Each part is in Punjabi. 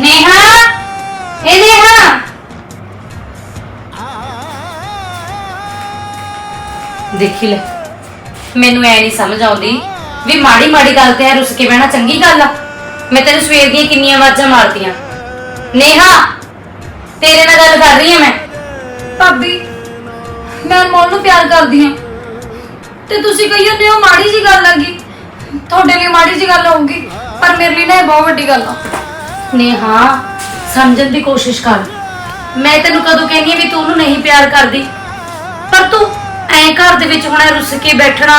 ਨੇਹਾ? ਇਹ ਨੇਹਾ? ਦੇਖੀ ਲੈ, ਮੈਨੂੰ ਐ ਨਹੀਂ ਸਮਝ ਆਉਂਦੀ ਵੀ ਮਾੜੀ ਮਾੜੀ ਗੱਲ ਤੇ ਐ ਰੁੱਸ ਕੇ ਬਹਿਣਾ ਚੰਗੀ ਗੱਲ ਆ। ਮੈਂ ਤੈਨੂੰ ਸਵੇਰ ਦੀਆਂ ਕਿੰਨੀਆਂ ਆਵਾਜ਼ਾਂ ਮਾਰਤੀਆਂ। ਨੇਹਾ, ਤੇਰੇ ਨਾਲ ਗੱਲ ਕਰ ਰਹੀ ਆ ਮੈਂ। ਭਾਬੀ, ਮੈਂ ਅਨਮੋਲ ਨੂੰ ਪਿਆਰ ਕਰਦੀ ਹਾਂ। ਤੇ ਤੁਸੀਂ ਕਹੀ ਜਾਂਦੇ ਹੋ ਮਾੜੀ ਜੀ ਗੱਲ ਹੈਗੀ ਤੁਹਾਡੇ ਲਈ ਮਾੜੀ ਜੀ ਗੱਲ ਹੋਊਗੀ, ਪਰ ਮੇਰੇ ਲਈ ਨਾ ਇਹ ਬਹੁਤ ਵੱਡੀ ਗੱਲ ਆ। ਨੇਹਾ ਸਮਝਣ ਦੀ ਕੋਸ਼ਿਸ਼ ਕਰ। ਮੈਂ ਤੈਨੂੰ ਕਦੋਂ ਕਹਿੰਦੀ ਆ ਵੀ ਤੂੰ ਉਹਨੂੰ ਨਹੀਂ ਪਿਆਰ ਕਰਦੀ। ਪਰ ਤੂੰ ਐਂ ਘਰ ਦੇ ਵਿੱਚ ਹੁਣ ਰੁੱਸ ਕੇ ਬੈਠਣਾ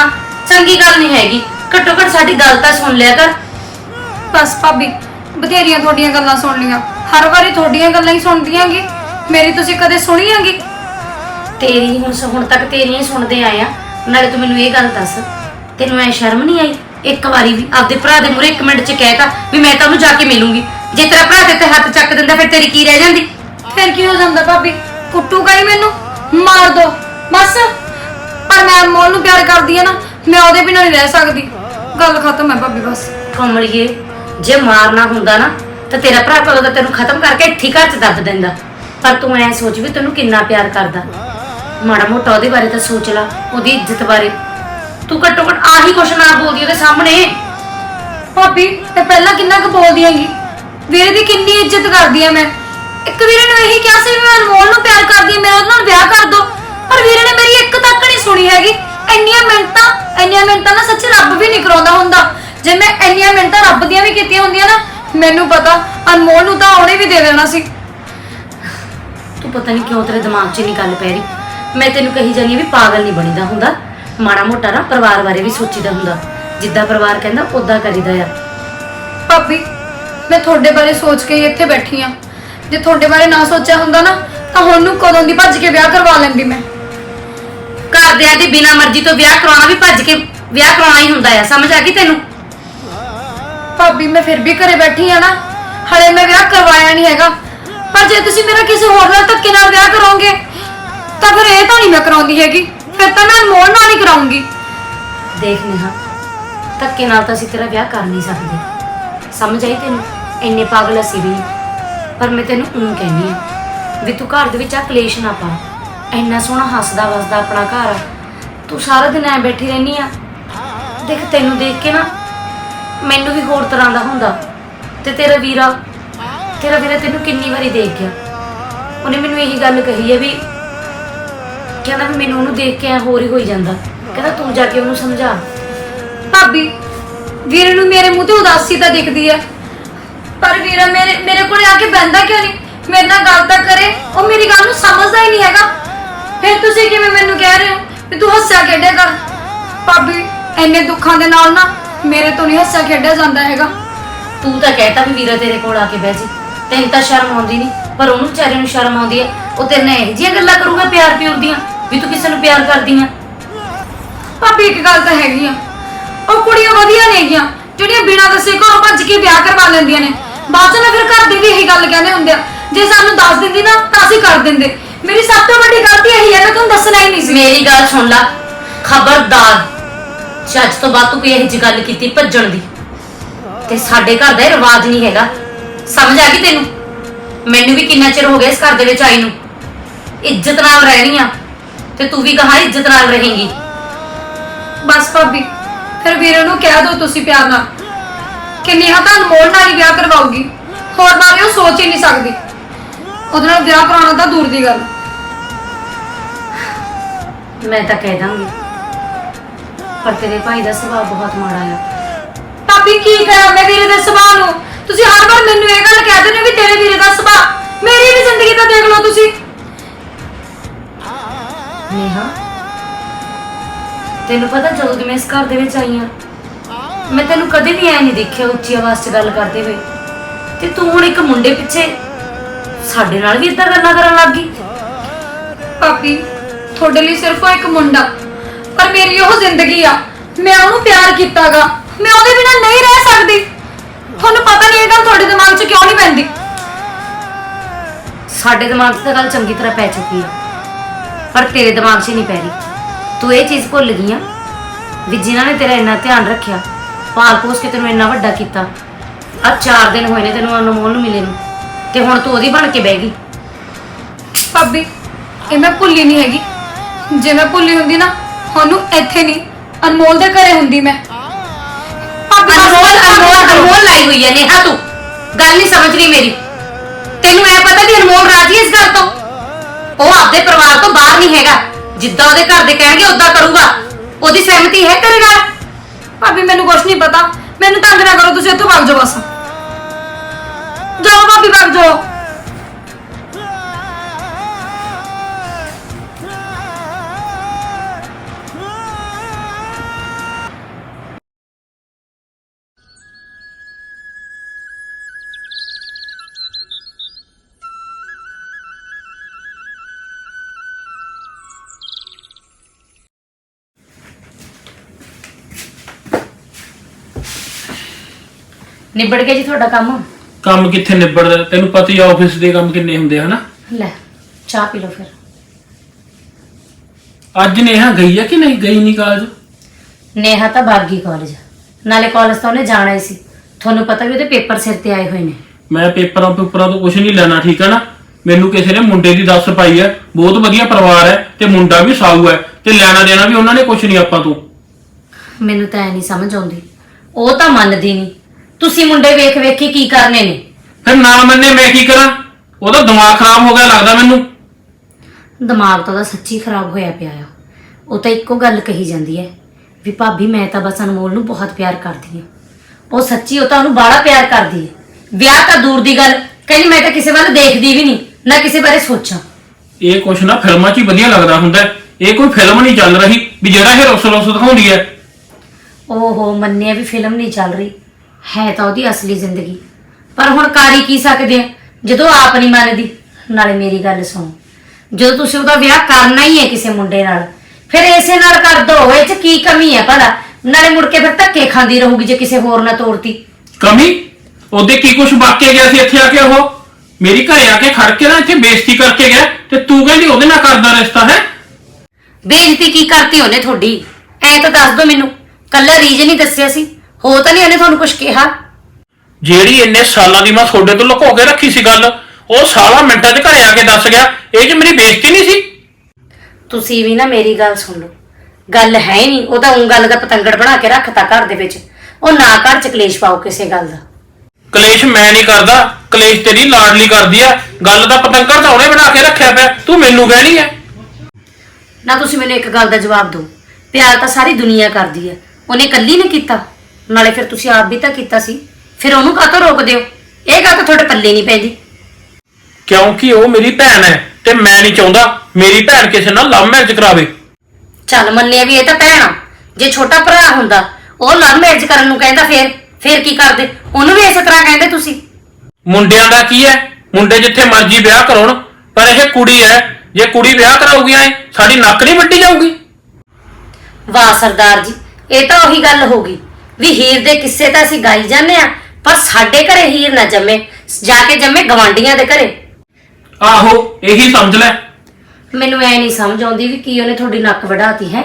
ਚੰਗੀ ਗੱਲ ਨਹੀਂ ਹੈਗੀ। ਘੱਟੋ ਘੱਟ ਸਾਡੀ ਗੱਲ ਤਾਂ ਸੁਣ ਲਿਆ ਕਰ। ਬਸ ਭਾਬੀ ਬਥੇਰੀਆਂ ਤੁਹਾਡੀਆਂ ਗੱਲਾਂ ਸੁਣ ਲੀਆਂ ਹਰ ਵਾਰੀ ਤੁਹਾਡੀਆਂ ਗੱਲਾਂ ਹੀ ਸੁਣਦੀਆਂਗੀ ਮੇਰੀ ਤੁਸੀਂ ਕਦੇ ਸੁਣੀ ਹੈਗੀ ਤੇਰੀ ਹੁਣ ਹੁਣ ਤੱਕ ਤੇਰੀਆਂ ਹੀ ਸੁਣਦੇ ਆਏ ਆ। ਨਾਲੇ ਤੂੰ ਮੈਨੂੰ ਇਹ ਗੱਲ ਦੱਸ ਤੈਨੂੰ ਐ ਸ਼ਰਮ ਨਹੀਂ ਆਈ? ਇੱਕ ਵਾਰੀ ਵੀ ਆਪਦੇ ਭਰਾ ਦੇ ਮੂਹਰੇ ਇੱਕ ਮਿੰਟ ਚ ਕਹਿਤਾ ਵੀ ਮੈਂ ਤਾਂ ਉਹਨੂੰ ਜਾ ਕੇ ਮਿਲੂੰਗੀ। ਜੇ ਤੇਰਾ ਭਰਾ ਤੇ ਤੇ ਹੱਥ ਚੱਕ ਦਿੰਦਾ, ਫਿਰ ਤੇਰੀ ਕੀ ਰਹਿ ਜਾਂਦੀ? ਫਿਰ ਕੀ ਹੋ ਜਾਂਦਾ ਭਾਬੀ? ਕੁੱਟੂਗਾ ਹੀ ਮੈਨੂੰ। ਮਾਰ ਦੋ। ਬਸ। ਪਰ ਮੈਂ ਅਨਮੋਲ ਨੂੰ ਪਿਆਰ ਕਰਦੀ ਆ ਨਾ, ਮੈਂ ਉਹਦੇ ਬਿਨਾਂ ਨਹੀਂ ਰਹਿ ਸਕਦੀ। ਗੱਲ ਖਤਮ ਹੈ ਭਾਬੀ, ਬਸ। ਕਮਲੀਏ, ਜੇ ਮਾਰਨਾ ਹੁੰਦਾ ਨਾ, ਤਾਂ ਤੇਰਾ ਭਰਾ ਕਦੋਂ ਦਾ ਤੈਨੂੰ ਖਤਮ ਕਰਕੇ ਇੱਥੇ ਘਰ ਚ ਦੱਬ ਦਿੰਦਾ। ਪਰ ਤੂੰ ਐ ਸੋਚ ਵੀ ਤੈਨੂੰ ਕਿੰਨਾ ਪਿਆਰ ਕਰਦਾ। ਮਾੜਾ ਮੋਟਾ ਉਹਦੇ ਬਾਰੇ ਤਾਂ ਸੋਚ ਲੈ, ਉਹਦੀ ਇੱਜ਼ਤ ਬਾਰੇ। ਤੂੰ ਘੱਟੋ ਘੱਟ ਆਹੀ ਕੁਛ ਨਾ ਬੋਲਦੀ ਉਹਦੇ ਸਾਹਮਣੇ। ਭਾਬੀ ਮੈਂ ਪਹਿਲਾਂ ਕਿੰਨਾ ਕੁ ਬੋਲਦੀ ਹੈਗੀ? ਵੀਰੇ ਦੀ ਕਿੰਨੀ ਇੱਜ਼ਤ ਕਰਦੀ ਆ ਮੈਂ। ਇੱਕ ਵੀਰੇ ਨੂੰ ਇਹੀ ਕਿਹਾ ਸੀ ਵੀ ਮੈਂ ਅਨਮੋਲ ਨੂੰ ਪਿਆਰ ਕਰਦੀ ਆ ਮੇਰਾ ਉਹਦੇ ਨਾਲ ਵਿਆਹ ਕਰ ਦੋ। ਪਰ ਵੀਰੇ ਨੇ ਮੇਰੀ ਇੱਕ ਤੱਕ ਨਹੀਂ ਸੁਣੀ ਹੈਗੀ। ਇੰਨੀਆਂ ਮਿੰਟਾਂ ਇੰਨੀਆਂ ਮਿੰਟਾਂ ਨਾ ਸੱਚ ਰੱਬ ਵੀ ਨਹੀਂ ਕਰਾਉਂਦਾ ਹੁੰਦਾ। ਜੇ ਮੈਂ ਇੰਨੀਆਂ ਮਿੰਟਾਂ ਰੱਬ ਦੀਆਂ ਵੀ ਕੀਤੀਆਂ ਹੁੰਦੀਆਂ ਨਾ, ਮੈਨੂੰ ਪਤਾ ਅਨਮੋਲ ਨੂੰ ਤਾਂ ਆਉਣੇ ਵੀ ਦੇ ਦੇਣਾ ਸੀ। ਤੂੰ ਪਤਾ ਨਹੀਂ ਕਿਉਂ ਤੇਰੇ ਦਿਮਾਗ 'ਚ ਨਹੀਂ ਗੱਲ ਪੈ ਰਹੀ? ਮੈਂ ਤੈਨੂੰ ਕਹੀ ਜਾਨੀ ਆ ਵੀ ਪਾਗਲ ਨਹੀਂ ਬਣੀਦਾ ਹੁੰਦਾ। ਮਾੜਾ ਮੋਟਾ ਨਾ ਪਰਿਵਾਰ ਬਾਰੇ ਵੀ ਸੋਚੀਦਾ ਹੁੰਦਾ। ਜਿੱਦਾਂ ਪਰਿਵਾਰ ਕਹਿੰਦਾ ਉਦਾਂ ਕਰੀਦਾ ਆ। ਭਾਬੀ ਮੈਂ ਤੁਹਾਡੇ ਬਾਰੇ ਸੋਚ ਕੇ ਹੀ ਇੱਥੇ ਬੈਠੀ ਆ। ਜੇ ਤੁਹਾਡੇ ਬਾਰੇ ਨਾ ਸੋਚਿਆ ਹੁੰਦਾ ਨਾ ਤਾਂ ਹੁਣ ਨੂੰ ਕਦੋਂ ਦੀ ਭੱਜ ਕੇ ਵਿਆਹ ਕਰਵਾ ਲੈਂਦੀ ਮੈਂ? ਘਰਦਿਆਂ ਦੀ ਬਿਨਾ ਮਰਜ਼ੀ ਤੋਂ ਵਿਆਹ ਕਰਾਉਣਾ ਵੀ ਭੱਜ ਕੇ ਵਿਆਹ ਕਰਾਉਣਾ ਹੀ ਹੁੰਦਾ ਆ। ਸਮਝ ਆ ਗਈ ਤੈਨੂੰ? ਭਾਬੀ ਮੈਂ ਫਿਰ ਵੀ ਘਰੇ ਬੈਠੀ ਆ ਨਾ। ਹਲੇ ਮੈਂ ਵਿਆਹ ਕਰਵਾਇਆ ਨਹੀਂ ਹੈਗਾ। ਪਰ ਜੇ ਤੁਸੀਂ ਮੇਰਾ ਕਿਸੇ ਹੋਰ ਨਾਲ ਧੱਕੇ ਨਾਲ ਵਿਆਹ ਕਰੋਗੇ ਤਾਂ ਫਿਰ ਇਹ ਤਾਂ ਨਹੀਂ ਮੈਂ ਕਰਾਉਂਦੀ ਹੈਗੀ। ਫਿਰ ਤਾਂ ਮੈਂ ਅਨਮੋਲ ਨਾਲ ਹੀ ਕਰਾਉਂਗੀ। ਦੇਖ ਨਿਹਾ, ਧੱਕੇ ਨਾਲ ਤਾਂ ਅਸੀਂ ਤੇਰਾ ਵਿਆਹ ਕਰ ਨਹੀਂ ਸਕਦੇ। ਸਮਝ ਆਈ ਤੈਨੂੰ? ਇੰਨੇ ਪਾਗਲ ਅਸੀਂ ਵੀ ਨਹੀਂ। ਪਰ ਮੈਂ ਤੈਨੂੰ ਉਹ ਕਹਿੰਦੀ ਆ ਵੀ ਤੂੰ ਘਰ ਦੇ ਵਿੱਚ ਆ, ਕਲੇਸ਼ ਨਾ ਪਾ। ਇੰਨਾ ਸੋਹਣਾ ਹੱਸਦਾ ਵਸਦਾ ਆਪਣਾ ਘਰ ਆ। ਤੂੰ ਸਾਰਾ ਦਿਨ ਐ ਬੈਠੀ ਰਹਿਨੀ ਆ। ਦੇਖ ਤੈਨੂੰ ਦੇਖ ਕੇ ਨਾ, ਮੈਨੂੰ ਵੀ ਹੋਰ ਤਰ੍ਹਾਂ ਦਾ ਹੁੰਦਾ। ਤੇ ਤੇਰਾ ਵੀਰਾ ਤੇਰਾ ਵੀਰਾ ਤੈਨੂੰ ਕਿੰਨੀ ਵਾਰੀ ਦੇਖ ਗਿਆ। ਉਹਨੇ ਮੈਨੂੰ ਇਹੀ ਗੱਲ ਕਹੀ ਹੈ ਵੀ ਕਹਿੰਦਾ ਵੀ ਮੈਨੂੰ ਉਹਨੂੰ ਦੇਖ ਕੇ ਐ ਹੋਰ ਹੀ ਹੋਈ ਜਾਂਦਾ। ਕਹਿੰਦਾ ਤੂੰ ਜਾ ਕੇ ਉਹਨੂੰ ਸਮਝਾ। ਭਾਬੀ, ਵੀਰੇ ਨੂੰ ਮੇਰੇ ਮੂੰਹ ਤੇ ਉਦਾਸੀ ਤਾਂ ਦਿਖਦੀ ਹੈ ਪਰ ਵੀਰਾ ਮੇਰੇ ਮੇਰੇ ਕੋਲ ਆ ਕੇ ਬੈੰਦਾ ਕਿਉਂ ਨਹੀਂ? ਮੇਰੇ ਨਾਲ ਗੱਲ ਤਾਂ ਕਰੇ, ਉਹ ਮੇਰੀ ਗੱਲ ਨੂੰ ਸਮਝਦਾ ਹੀ ਨਹੀਂ ਹੈਗਾ। ਫਿਰ ਤੁਸੀਂ ਕਿਵੇਂ ਮੈਨੂੰ ਕਹਿ ਰਹੇ ਹੋ ਵੀ ਤੂੰ ਹੱਸਿਆ ਖੇਡਿਆ ਕਰ ਭਾਬੀ, ਇੰਨੇ ਦੁੱਖਾਂ ਦੇ ਨਾਲ ਨਾ ਮੇਰੇ ਤੋਂ ਨਹੀਂ ਹੱਸਿਆ ਖੇਡਿਆ ਜਾਂਦਾ ਹੈਗਾ। ਤੂੰ ਤਾਂ ਕਹਿਤਾ ਵੀ ਵੀਰਾ ਤੇਰੇ ਕੋਲ ਆ ਕੇ ਬਹਿ ਜੀ। ਤੈਨੂੰ ਤਾਂ ਸ਼ਰਮ ਆਉਂਦੀ ਨਹੀਂ। ਪਰ ਉਹਨੂੰ ਵਿਚਾਰੇ ਨੂੰ ਸ਼ਰਮ ਆਉਂਦੀ ਹੈ। ਉਹ ਤੇਰੇ ਨਾਲ ਇਹੋ ਜਿਹੀਆਂ ਗੱਲਾਂ ਕਰੂਗਾ ਪਿਆਰ ਪਿਉਰ ਦੀਆਂ, ਵੀ ਤੂੰ ਕਿਸੇ ਨੂੰ ਪਿਆਰ ਕਰਦੀ ਆ ਭਾਬੀ, ਇੱਕ ਗੱਲ ਤਾਂ ਹੈਗੀ ਆ। ਉਹ ਕੁੜੀਆਂ ਵਧੀਆ ਨੇਗੀਆਂ ਜਿਹੜੀਆਂ ਬਿਨਾਂ ਦੱਸੇ ਘਰੋਂ ਭੱਜ ਕੇ ਵਿਆਹ ਕਰਵਾ ਲੈਂਦੀਆਂ ਨੇ। ਬਾਅਦ ਚ ਫਿਰ ਘਰ ਦੇ ਵੀ ਇਹੀ ਗੱਲ ਕਹਿੰਦੇ ਹੁੰਦੇ ਆ, ਜੇ ਸਾਨੂੰ ਦੱਸ ਦਿੰਦੀ ਨਾ, ਤਾਂ ਅਸੀਂ ਕਰ ਦਿੰਦੇ। ਮੇਰੀ ਸਭ ਤੋਂ ਵੱਡੀ ਗਲਤੀ ਇਹੀ ਹੈ ਮੈਂ ਤੁਹਾਨੂੰ ਦੱਸਣਾ ਹੀ ਨਹੀਂ ਸੀ। ਮੇਰੀ ਗੱਲ ਸੁਣ ਲੈ। ਖਬਰਦਾਰ। ਅੱਜ ਤੋਂ ਬਾਅਦ ਤੂੰ ਕੋਈ ਇਹੋ ਜਿਹੀ ਗੱਲ ਕੀਤੀ ਭੱਜਣ ਦੀ, ਤੇ ਸਾਡੇ ਘਰ ਦਾ ਇਹ ਰਿਵਾਜ ਨਹੀਂ ਹੈਗਾ। ਸਮਝ ਆ ਗਈ ਤੈਨੂੰ? ਮੈਨੂੰ ਵੀ ਕਿੰਨਾ ਚਿਰ ਹੋ ਗਿਆ ਇਸ ਘਰ ਦੇ ਵਿੱਚ ਆਈ ਨੂੰ। ਇੱਜ਼ਤ ਨਾਲ ਰਹਿਣੀ ਆ ਤੇ ਤੂੰ ਵੀ ਕਹਾ ਇੱਜ਼ਤ ਨਾਲ ਰਹੇਂਗੀ। ਬਸ ਭਾਬੀ ਫਿਰ ਵੀਰੇ ਨੂੰ ਕਹਿ ਦਿਓ ਤੁਸੀਂ ਪਿਆਰ ਨਾਲ। ਕਿ ਨੇਹਾ ਤਾਂ ਅਨਮੋਲ ਨਾਲ ਹੀ ਵਿਆਹ ਕਰਵਾਉਗੀ ਹੋਰ ਬਾਰੇ ਉਹ ਸੋਚ ਹੀ ਨਹੀਂ ਸਕਦੀ। ਉਹਦੇ ਨਾਲ ਵਿਆਹ ਕਰਾਉਣਾ ਤਾਂ ਦੂਰ ਦੀ ਗੱਲ। ਮੈਂ ਤਾਂ ਕਹਿ ਦਾਂਗੀ ਪਰ ਤੇਰੇ ਭਾਈ ਦਾ ਸੁਭਾਅ ਬਹੁਤ ਮਾੜਾ ਆ। ਭਾਬੀ ਕੀ ਕਰਾਂ ਮੈਂ ਵੀਰੇ ਦੇ ਸੁਭਾਅ ਨੂੰ? ਤੁਸੀਂ ਹਰ ਵਾਰ ਮੈਨੂੰ ਇਹ ਗੱਲ ਕਹਿ ਦਿੰਦੇ ਹੋ ਵੀ ਤੇਰੇ ਵੀਰੇ ਦਾ ਸੁਭਾਅ ਮੇਰੀ ਵੀ ਜ਼ਿੰਦਗੀ ਤਾਂ ਦੇਖ ਲਓ ਤੁਸੀਂ। ਨੇਹਾ? ਤੈਨੂੰ ਪਤਾ ਜਦੋਂ ਦੀ ਮੈਂ ਇਸ ਘਰ ਦੇ ਵਿੱਚ ਆਈ ਆ ਮੈਂ ਤੈਨੂੰ ਕਦੇ ਵੀ ਐ ਨਹੀਂ ਦੇਖਿਆ ਉੱਚੀ ਆਵਾਜ਼ 'ਚ ਗੱਲ ਕਰਦੇ ਹੋਏ। ਤੇ ਤੂੰ ਹੁਣ ਇੱਕ ਮੁੰਡੇ ਪਿੱਛੇ ਸਾਡੇ ਨਾਲ ਵੀ ਇਦਾਂ ਗੱਲਾਂ ਕਰਨ ਲੱਗ ਗਈ। ਭਾਬੀ ਤੁਹਾਡੇ ਲਈ ਸਿਰਫ ਉਹ ਇੱਕ ਮੁੰਡਾ ਪਰ ਮੇਰੀ ਉਹ ਜ਼ਿੰਦਗੀ ਆ। ਮੈਂ ਉਹਨੂੰ ਪਿਆਰ ਕੀਤਾਗਾ। ਮੈਂ ਉਹਦੇ ਬਿਨਾਂ ਨਹੀਂ ਰਹਿ ਸਕਦੀ। ਤੁਹਾਨੂੰ ਪਤਾ ਨਹੀਂ ਇਹ ਗੱਲ ਤੁਹਾਡੇ ਦਿਮਾਗ 'ਚ ਕਿਉਂ ਨਹੀਂ ਪੈਂਦੀ? ਸਾਡੇ ਦਿਮਾਗ 'ਚ ਤਾਂ ਗੱਲ ਚੰਗੀ ਤਰ੍ਹਾਂ ਪੈ ਚੁੱਕੀ ਆ ਪਰ ਤੇਰੇ ਦਿਮਾਗ 'ਚ ਨਹੀਂ ਪੈ ਰਹੀ। ਤੂੰ ਇਹ ਚੀਜ਼ ਭੁੱਲ ਗਈ ਆ ਵੀ ਜਿਨ੍ਹਾਂ ਨੇ ਤੇਰਾ ਇੰਨਾ ਧਿਆਨ ਰੱਖਿਆ ਪਾਲ ਪੋਸ ਕੇ ਤੈਨੂੰ ਇੰਨਾ ਵੱਡਾ ਕੀਤਾ ਆ ਚਾਰ ਦਿਨ ਹੋਏ ਨੇ ਤੈਨੂੰ ਅਨਮੋਲ ਨੂੰ ਮਿਲੇ ਨੂੰ ਤੇ ਹੁਣ ਤੂੰ ਉਹਦੀ ਬਣ ਕੇ ਬਹਿ ਗਈ। ਭਾਬੀ ਇਹ ਮੈਂ ਭੁੱਲੀ ਨਹੀਂ ਹੈਗੀ। ਜੇ ਮੈਂ ਭੁੱਲੀ ਹੁੰਦੀ ਨਾ ਉਹਨੂੰ ਇੱਥੇ ਨਹੀਂ ਅਨਮੋਲ ਦੇ ਘਰੇ ਹੁੰਦੀ ਮੈਂ। ਭਾਬੀ ਬਸ ਅਨਮੋਲ ਕਰੋ। ਅਨਮੋਲ ਲਾਈ ਹੋਈ ਹੈ, ਨੇਹਾ ਤੂੰ। ਗੱਲ ਨਹੀਂ ਸਮਝ ਰਹੀ ਮੇਰੀ। ਤੈਨੂੰ ਐ ਪਤਾ ਵੀ ਅਨਮੋਲ ਰਾਜੀ ਇਸ ਗੱਲ ਤੋਂ? ਉਹ ਆਪਦੇ ਪਰਿਵਾਰ ਤੋਂ ਬਾਹਰ ਨਹੀਂ ਹੈਗਾ। ਜਿੱਦਾਂ ਉਹਦੇ ਘਰ ਦੇ ਕਹਿਣਗੇ ਉਦਾਂ ਕਰੂਗਾ। ਉਹਦੀ ਸਹਿਮਤੀ ਹੈ ਤੇਰੇ ਨਾਲ? ਭਾਬੀ, ਮੈਨੂੰ ਕੁਛ ਨਹੀਂ ਪਤਾ। ਮੈਨੂੰ ਤੰਗ ਨਾ ਕਰੋ, ਤੁਸੀਂ ਇੱਥੋਂ ਭੱਜ ਜਾਓ ਬਸ। ਜਾਓ ਭਾਬੀ, ਭੱਜ ਜਾਓ। ਨਿਬੜ ਗਿਆ ਜੀ ਤੁਹਾਡਾ ਕੰਮ? ਕੰਮ ਕਿੱਥੇ ਨਿਬੜਦਾ ਤੈਨੂੰ ਪਤਾ ਹੀ ਆਫਿਸ ਦੇ ਕੰਮ ਕਿੰਨੇ ਹੁੰਦੇ ਹਨਾ? ਲੈ ਚਾਹ ਪੀ ਲਓ ਫਿਰ। ਅੱਜ ਨੇਹਾ ਗਈ ਆ ਕਿ ਨਹੀਂ? ਗਈ ਨਹੀਂ ਕਾਲਜ? ਨੇਹਾ ਤਾਂ ਬਾਗੀ ਕਾਲਜ। ਨਾਲੇ ਕਾਲਜ ਤਾਂ ਉਹਨੇ ਜਾਣਾ ਹੀ ਸੀ। ਤੁਹਾਨੂੰ ਪਤਾ ਵੀ ਉਹਦੇ ਪੇਪਰ ਸਿਰ ਤੇ ਆਏ ਹੋਏ ਨੇ। ਮੈਂ ਪੇਪਰਾਂ ਪੇਪਰਾਂ ਤੋਂ ਕੁਝ ਨਹੀਂ ਲੈਣਾ ਠੀਕ ਹੈ ਨਾ? ਮੈਨੂੰ ਕਿਸੇ ਨੇ ਮੁੰਡੇ ਦੀ ਦੱਸ ਪਾਈ ਹੈ ਬਹੁਤ ਵਧੀਆ ਪਰਿਵਾਰ ਹੈ ਤੇ ਮੁੰਡਾ ਵੀ ਸਾਊ ਹੈ ਤੇ ਲੈਣਾ ਦੇਣਾ ਵੀ ਉਹਨਾਂ ਨੇ ਕੁਝ ਨਹੀਂ ਆਪਾਂ ਤੋਂ। ਮੈਨੂੰ ਤਾਂ ਐ ਨਹੀਂ ਸਮਝ ਆਉਂਦੀ। ਉਹ ਤਾਂ ਮੰਨਦੀ ਨਹੀਂ। ਤੁਸੀਂ ਮੁੰਡੇ ਵੇਖ ਵੇਖ ਕੇ ਕੀ ਕਰਨੇ ਨੇ? ਫਿਰ ਨਾ ਮੰਨੇ ਮੈਂ ਕੀ ਕਰਾਂ? ਉਹਦਾ ਦਿਮਾਗ ਖਰਾਬ ਹੋ ਗਿਆ ਲੱਗਦਾ ਮੈਨੂੰ। ਦਿਮਾਗ ਤਾਂ ਉਹਦਾ ਸੱਚੀ ਖਰਾਬ ਹੋਇਆ ਪਿਆ ਆ। ਉਹ ਤਾਂ ਇੱਕੋ ਗੱਲ ਕਹੀ ਜਾਂਦੀ ਹੈ ਵੀ ਭਾਬੀ ਮੈਂ ਤਾਂ ਬਸ ਅਨਮੋਲ ਨੂੰ ਬਹੁਤ ਪਿਆਰ ਕਰਦੀ ਹਾਂ। ਉਹ ਸੱਚੀ ਉਹ ਤਾਂ ਉਹਨੂੰ ਬਾਹਲਾ ਪਿਆਰ ਕਰਦੀ ਹੈ। ਵਿਆਹ ਤਾਂ ਦੂਰ ਦੀ ਗੱਲ ਕਹਿੰਦੀ ਮੈਂ ਤਾਂ ਕਿਸੇ ਵੱਲ ਦੇਖਦੀ ਵੀ ਨਹੀਂ ਨਾ ਕਿਸੇ ਬਾਰੇ ਸੋਚਾਂ। ਇਹ ਕੁਛ ਨਾ ਫਿਲਮਾਂ 'ਚ ਹੀ ਵਧੀਆ ਲੱਗਦਾ ਹੁੰਦਾ ਹੈ। ਇਹ ਕੋਈ ਫਿਲਮ ਨਹੀਂ ਚੱਲ ਰਹੀ ਵੀ ਜਿਹੜਾ ਇਹ ਰੁੱਸ ਰੁੱਸ ਦਿਖਾਉਂਦੀ ਹੈ। ਓਹੋ ਮੰਨਿਆ ਵੀ ਫਿਲਮ ਨਹੀਂ ਚੱਲ ਰਹੀ। ਹੈ ਤਾਂ ਉਹਦੀ ਅਸਲੀ ਜ਼ਿੰਦਗੀ। ਪਰ ਹੁਣ ਕਾਰੀ ਕੀ ਸਕਦੇ ਆ? ਜਦੋਂ ਆਪ ਨਹੀਂ ਮੰਨਦੀ ਨਾਲੇ ਮੇਰੀ ਗੱਲ ਸੁਣ। ਜਦੋਂ ਤੁਸੀਂ ਉਹਦਾ ਵਿਆਹ ਕਰਨਾ ਹੀ ਹੈ ਕਿਸੇ ਮੁੰਡੇ ਨਾਲ ਫਿਰ ਇਸੇ ਨਾਲ ਕਰ ਦੋ। ਇਹ ਚ ਕੀ ਕਮੀ ਹੈ ਭਲਾ? ਨਾਲੇ ਮੁੜ ਕੇ ਫਿਰ ਧੱਕੇ ਖਾਂਦੀ ਰਹੂਗੀ ਜੇ ਕਿਸੇ ਹੋਰ ਨਾਲ ਤੋਰਤੀ। ਕਮੀ? ਉਹਦੇ ਕੀ ਕੁਛ ਵਾਕਿਆ ਗਿਆ ਸੀ ਇੱਥੇ ਆ ਕੇ ਉਹ? ਮੇਰੀ ਘਰੇ ਆ ਕੇ ਖੜ ਕੇ ਨਾ ਇੱਥੇ ਬੇਇੱਜ਼ਤੀ ਕਰਕੇ ਗਿਆ ਤੇ ਤੂੰ ਕਹਿੰਦੀ ਉਹਦੇ ਨਾਲ ਕਰਦਾ ਰਿਸ਼ਤਾ ਹੈ? ਬੇਇੱਜ਼ਤੀ ਕੀ ਕਰਤੀ ਉਹਨੇ ਤੁਹਾਡੀ? ਐ ਤਾਂ ਦੱਸ ਦੋ ਮੈਨੂੰ। ਕੱਲਾ ਰੀਜਨ ਹੀ ਦੱਸਿਆ ਸੀ। ਹੋ ਤਾਂ ਨਹੀਂ ਉਹਨੇ ਤੁਹਾਨੂੰ ਕੁਝ ਕਿਹਾ? ਜਿਹੜੀ ਇੰਨੇ ਸਾਲਾਂ ਦੀ ਮੈਂ ਤੁਹਾਡੇ ਤੋਂ ਲੁਕੋ ਕੇ ਰੱਖੀ ਸੀ ਗੱਲ ਉਹ ਸਾਲਾ ਮਿੰਟਾਂ 'ਚ ਘਰੇ ਆ ਕੇ ਦੱਸ ਗਿਆ ਇਹ 'ਚ ਮੇਰੀ ਬੇਇੱਜ਼ਤੀ ਨਹੀਂ ਸੀ? ਤੁਸੀਂ ਵੀ ਨਾ ਮੇਰੀ ਗੱਲ ਸੁਣ ਲਓ। ਗੱਲ ਹੈ ਹੀ ਨਹੀਂ ਉਹ ਤਾਂ ਉਹ ਗੱਲ ਦਾ ਪਤੰਗੜ ਬਣਾ ਕੇ ਰੱਖਤਾ ਘਰ ਦੇ ਵਿੱਚ। ਉਹ ਨਾ ਘਰ ਚ ਕਲੇਸ਼ ਪਾਓ ਕਿਸੇ ਗੱਲ ਦਾ। ਕਲੇਸ਼ ਮੈਂ ਨਹੀਂ ਕਰਦਾ ਕਲੇਸ਼ ਤੇਰੀ ਲਾਡਲੀ ਕਰਦੀ ਆ ਗੱਲ ਦਾ ਪਤੰਕਰ ਤਾਂ ਉਹਨੇ ਬਣਾ ਕੇ ਰੱਖਿਆ ਪਿਆ ਤੂੰ ਮੈਨੂੰ ਕਹਿਣੀ ਐ ਨਾ ਤੁਸੀਂ ਮੈਨੂੰ ਇੱਕ ਗੱਲ ਦਾ ਜਵਾਬ ਦਿਓ। ਪਿਆਰ ਤਾਂ ਸਾਰੀ ਦੁਨੀਆ ਕਰਦੀ ਹੈ। ਉਹਨੇ ਇਕੱਲੀ ਨੇ ਕੀਤਾ। ਨਾਲੇ ਫਿਰ ਤੁਸੀਂ ਆਪ ਵੀ ਤਾਂ ਕੀਤਾ ਸੀ। ਫਿਰ ਉਹਨੂੰ ਕਾਹਤੋਂ ਰੋਕਦੇ ਹੋ? ਇਹ ਗੱਲ ਤਾਂ ਤੁਹਾਡੇ ਪੱਲੇ ਨਹੀਂ ਪੈਂਦੀ। ਕਿਉਂਕਿ ਉਹ ਮੇਰੀ ਭੈਣ ਹੈ ਤੇ ਮੈਂ ਨਹੀਂ ਚਾਹੁੰਦਾ ਮੇਰੀ ਭੈਣ ਕਿਸੇ ਨਾਲ ਲਵ ਮੈਰਿਜ ਕਰਾਵੇ। ਚੱਲ ਮੰਨਿਆ ਵੀ ਇਹ ਤਾਂ ਭੈਣ ਆ। ਜੇ ਛੋਟਾ ਭਰਾ ਹੁੰਦਾ ਉਹ ਲਵ ਮੈਰਿਜ ਕਰਨ ਨੂੰ ਕਹਿੰਦਾ ਫਿਰ ਫਿਰ ਕੀ ਕਰਦੇ? ਉਹਨੂੰ ਵੀ ਇਸੇ ਤਰ੍ਹਾਂ ਕਹਿੰਦੇ ਤੁਸੀਂ। ਮੁੰਡਿਆਂ ਦਾ ਕੀ ਹੈ? ਮੁੰਡੇ ਜਿੱਥੇ ਮਰਜ਼ੀ ਵਿਆਹ ਕਰਾਉਣ ਪਰ ਇਹ ਕੁੜੀ ਹੈ ਜੇ ਕੁੜੀ ਵਿਆਹ ਕਰਾਊਗੀ ਐ ਸਾਡੀ ਨੱਕ ਨਹੀਂ ਵੱਢੀ ਜਾਊਗੀ। ਵਾਹ ਸਰਦਾਰ ਜੀ ਇਹ ਤਾਂ ਉਹੀ ਗੱਲ ਹੋ ਗਈ। ਵੀ ਹੀਰ ਦੇ ਕਿੱਸੇ ਤਾਂ ਅਸੀਂ ਗਾਈ ਜਾਂਦੇ ਆ ਪਰ ਸਾਡੇ ਘਰੇ ਹੀਰ ਨਾ ਜੰਮੇ ਜਾ ਕੇ ਜੰਮੇ ਗਵਾਂਡੀਆਂ ਦੇ ਘਰੇ। ਆਹੋ ਇਹੀ ਸਮਝ ਲੈ। ਮੈਨੂੰ ਐ ਨਹੀਂ ਸਮਝ ਆਉਂਦੀ ਵੀ ਕੀ ਉਹਨੇ ਤੁਹਾਡੀ ਨੱਕ ਵਢਾਤੀ ਹੈ।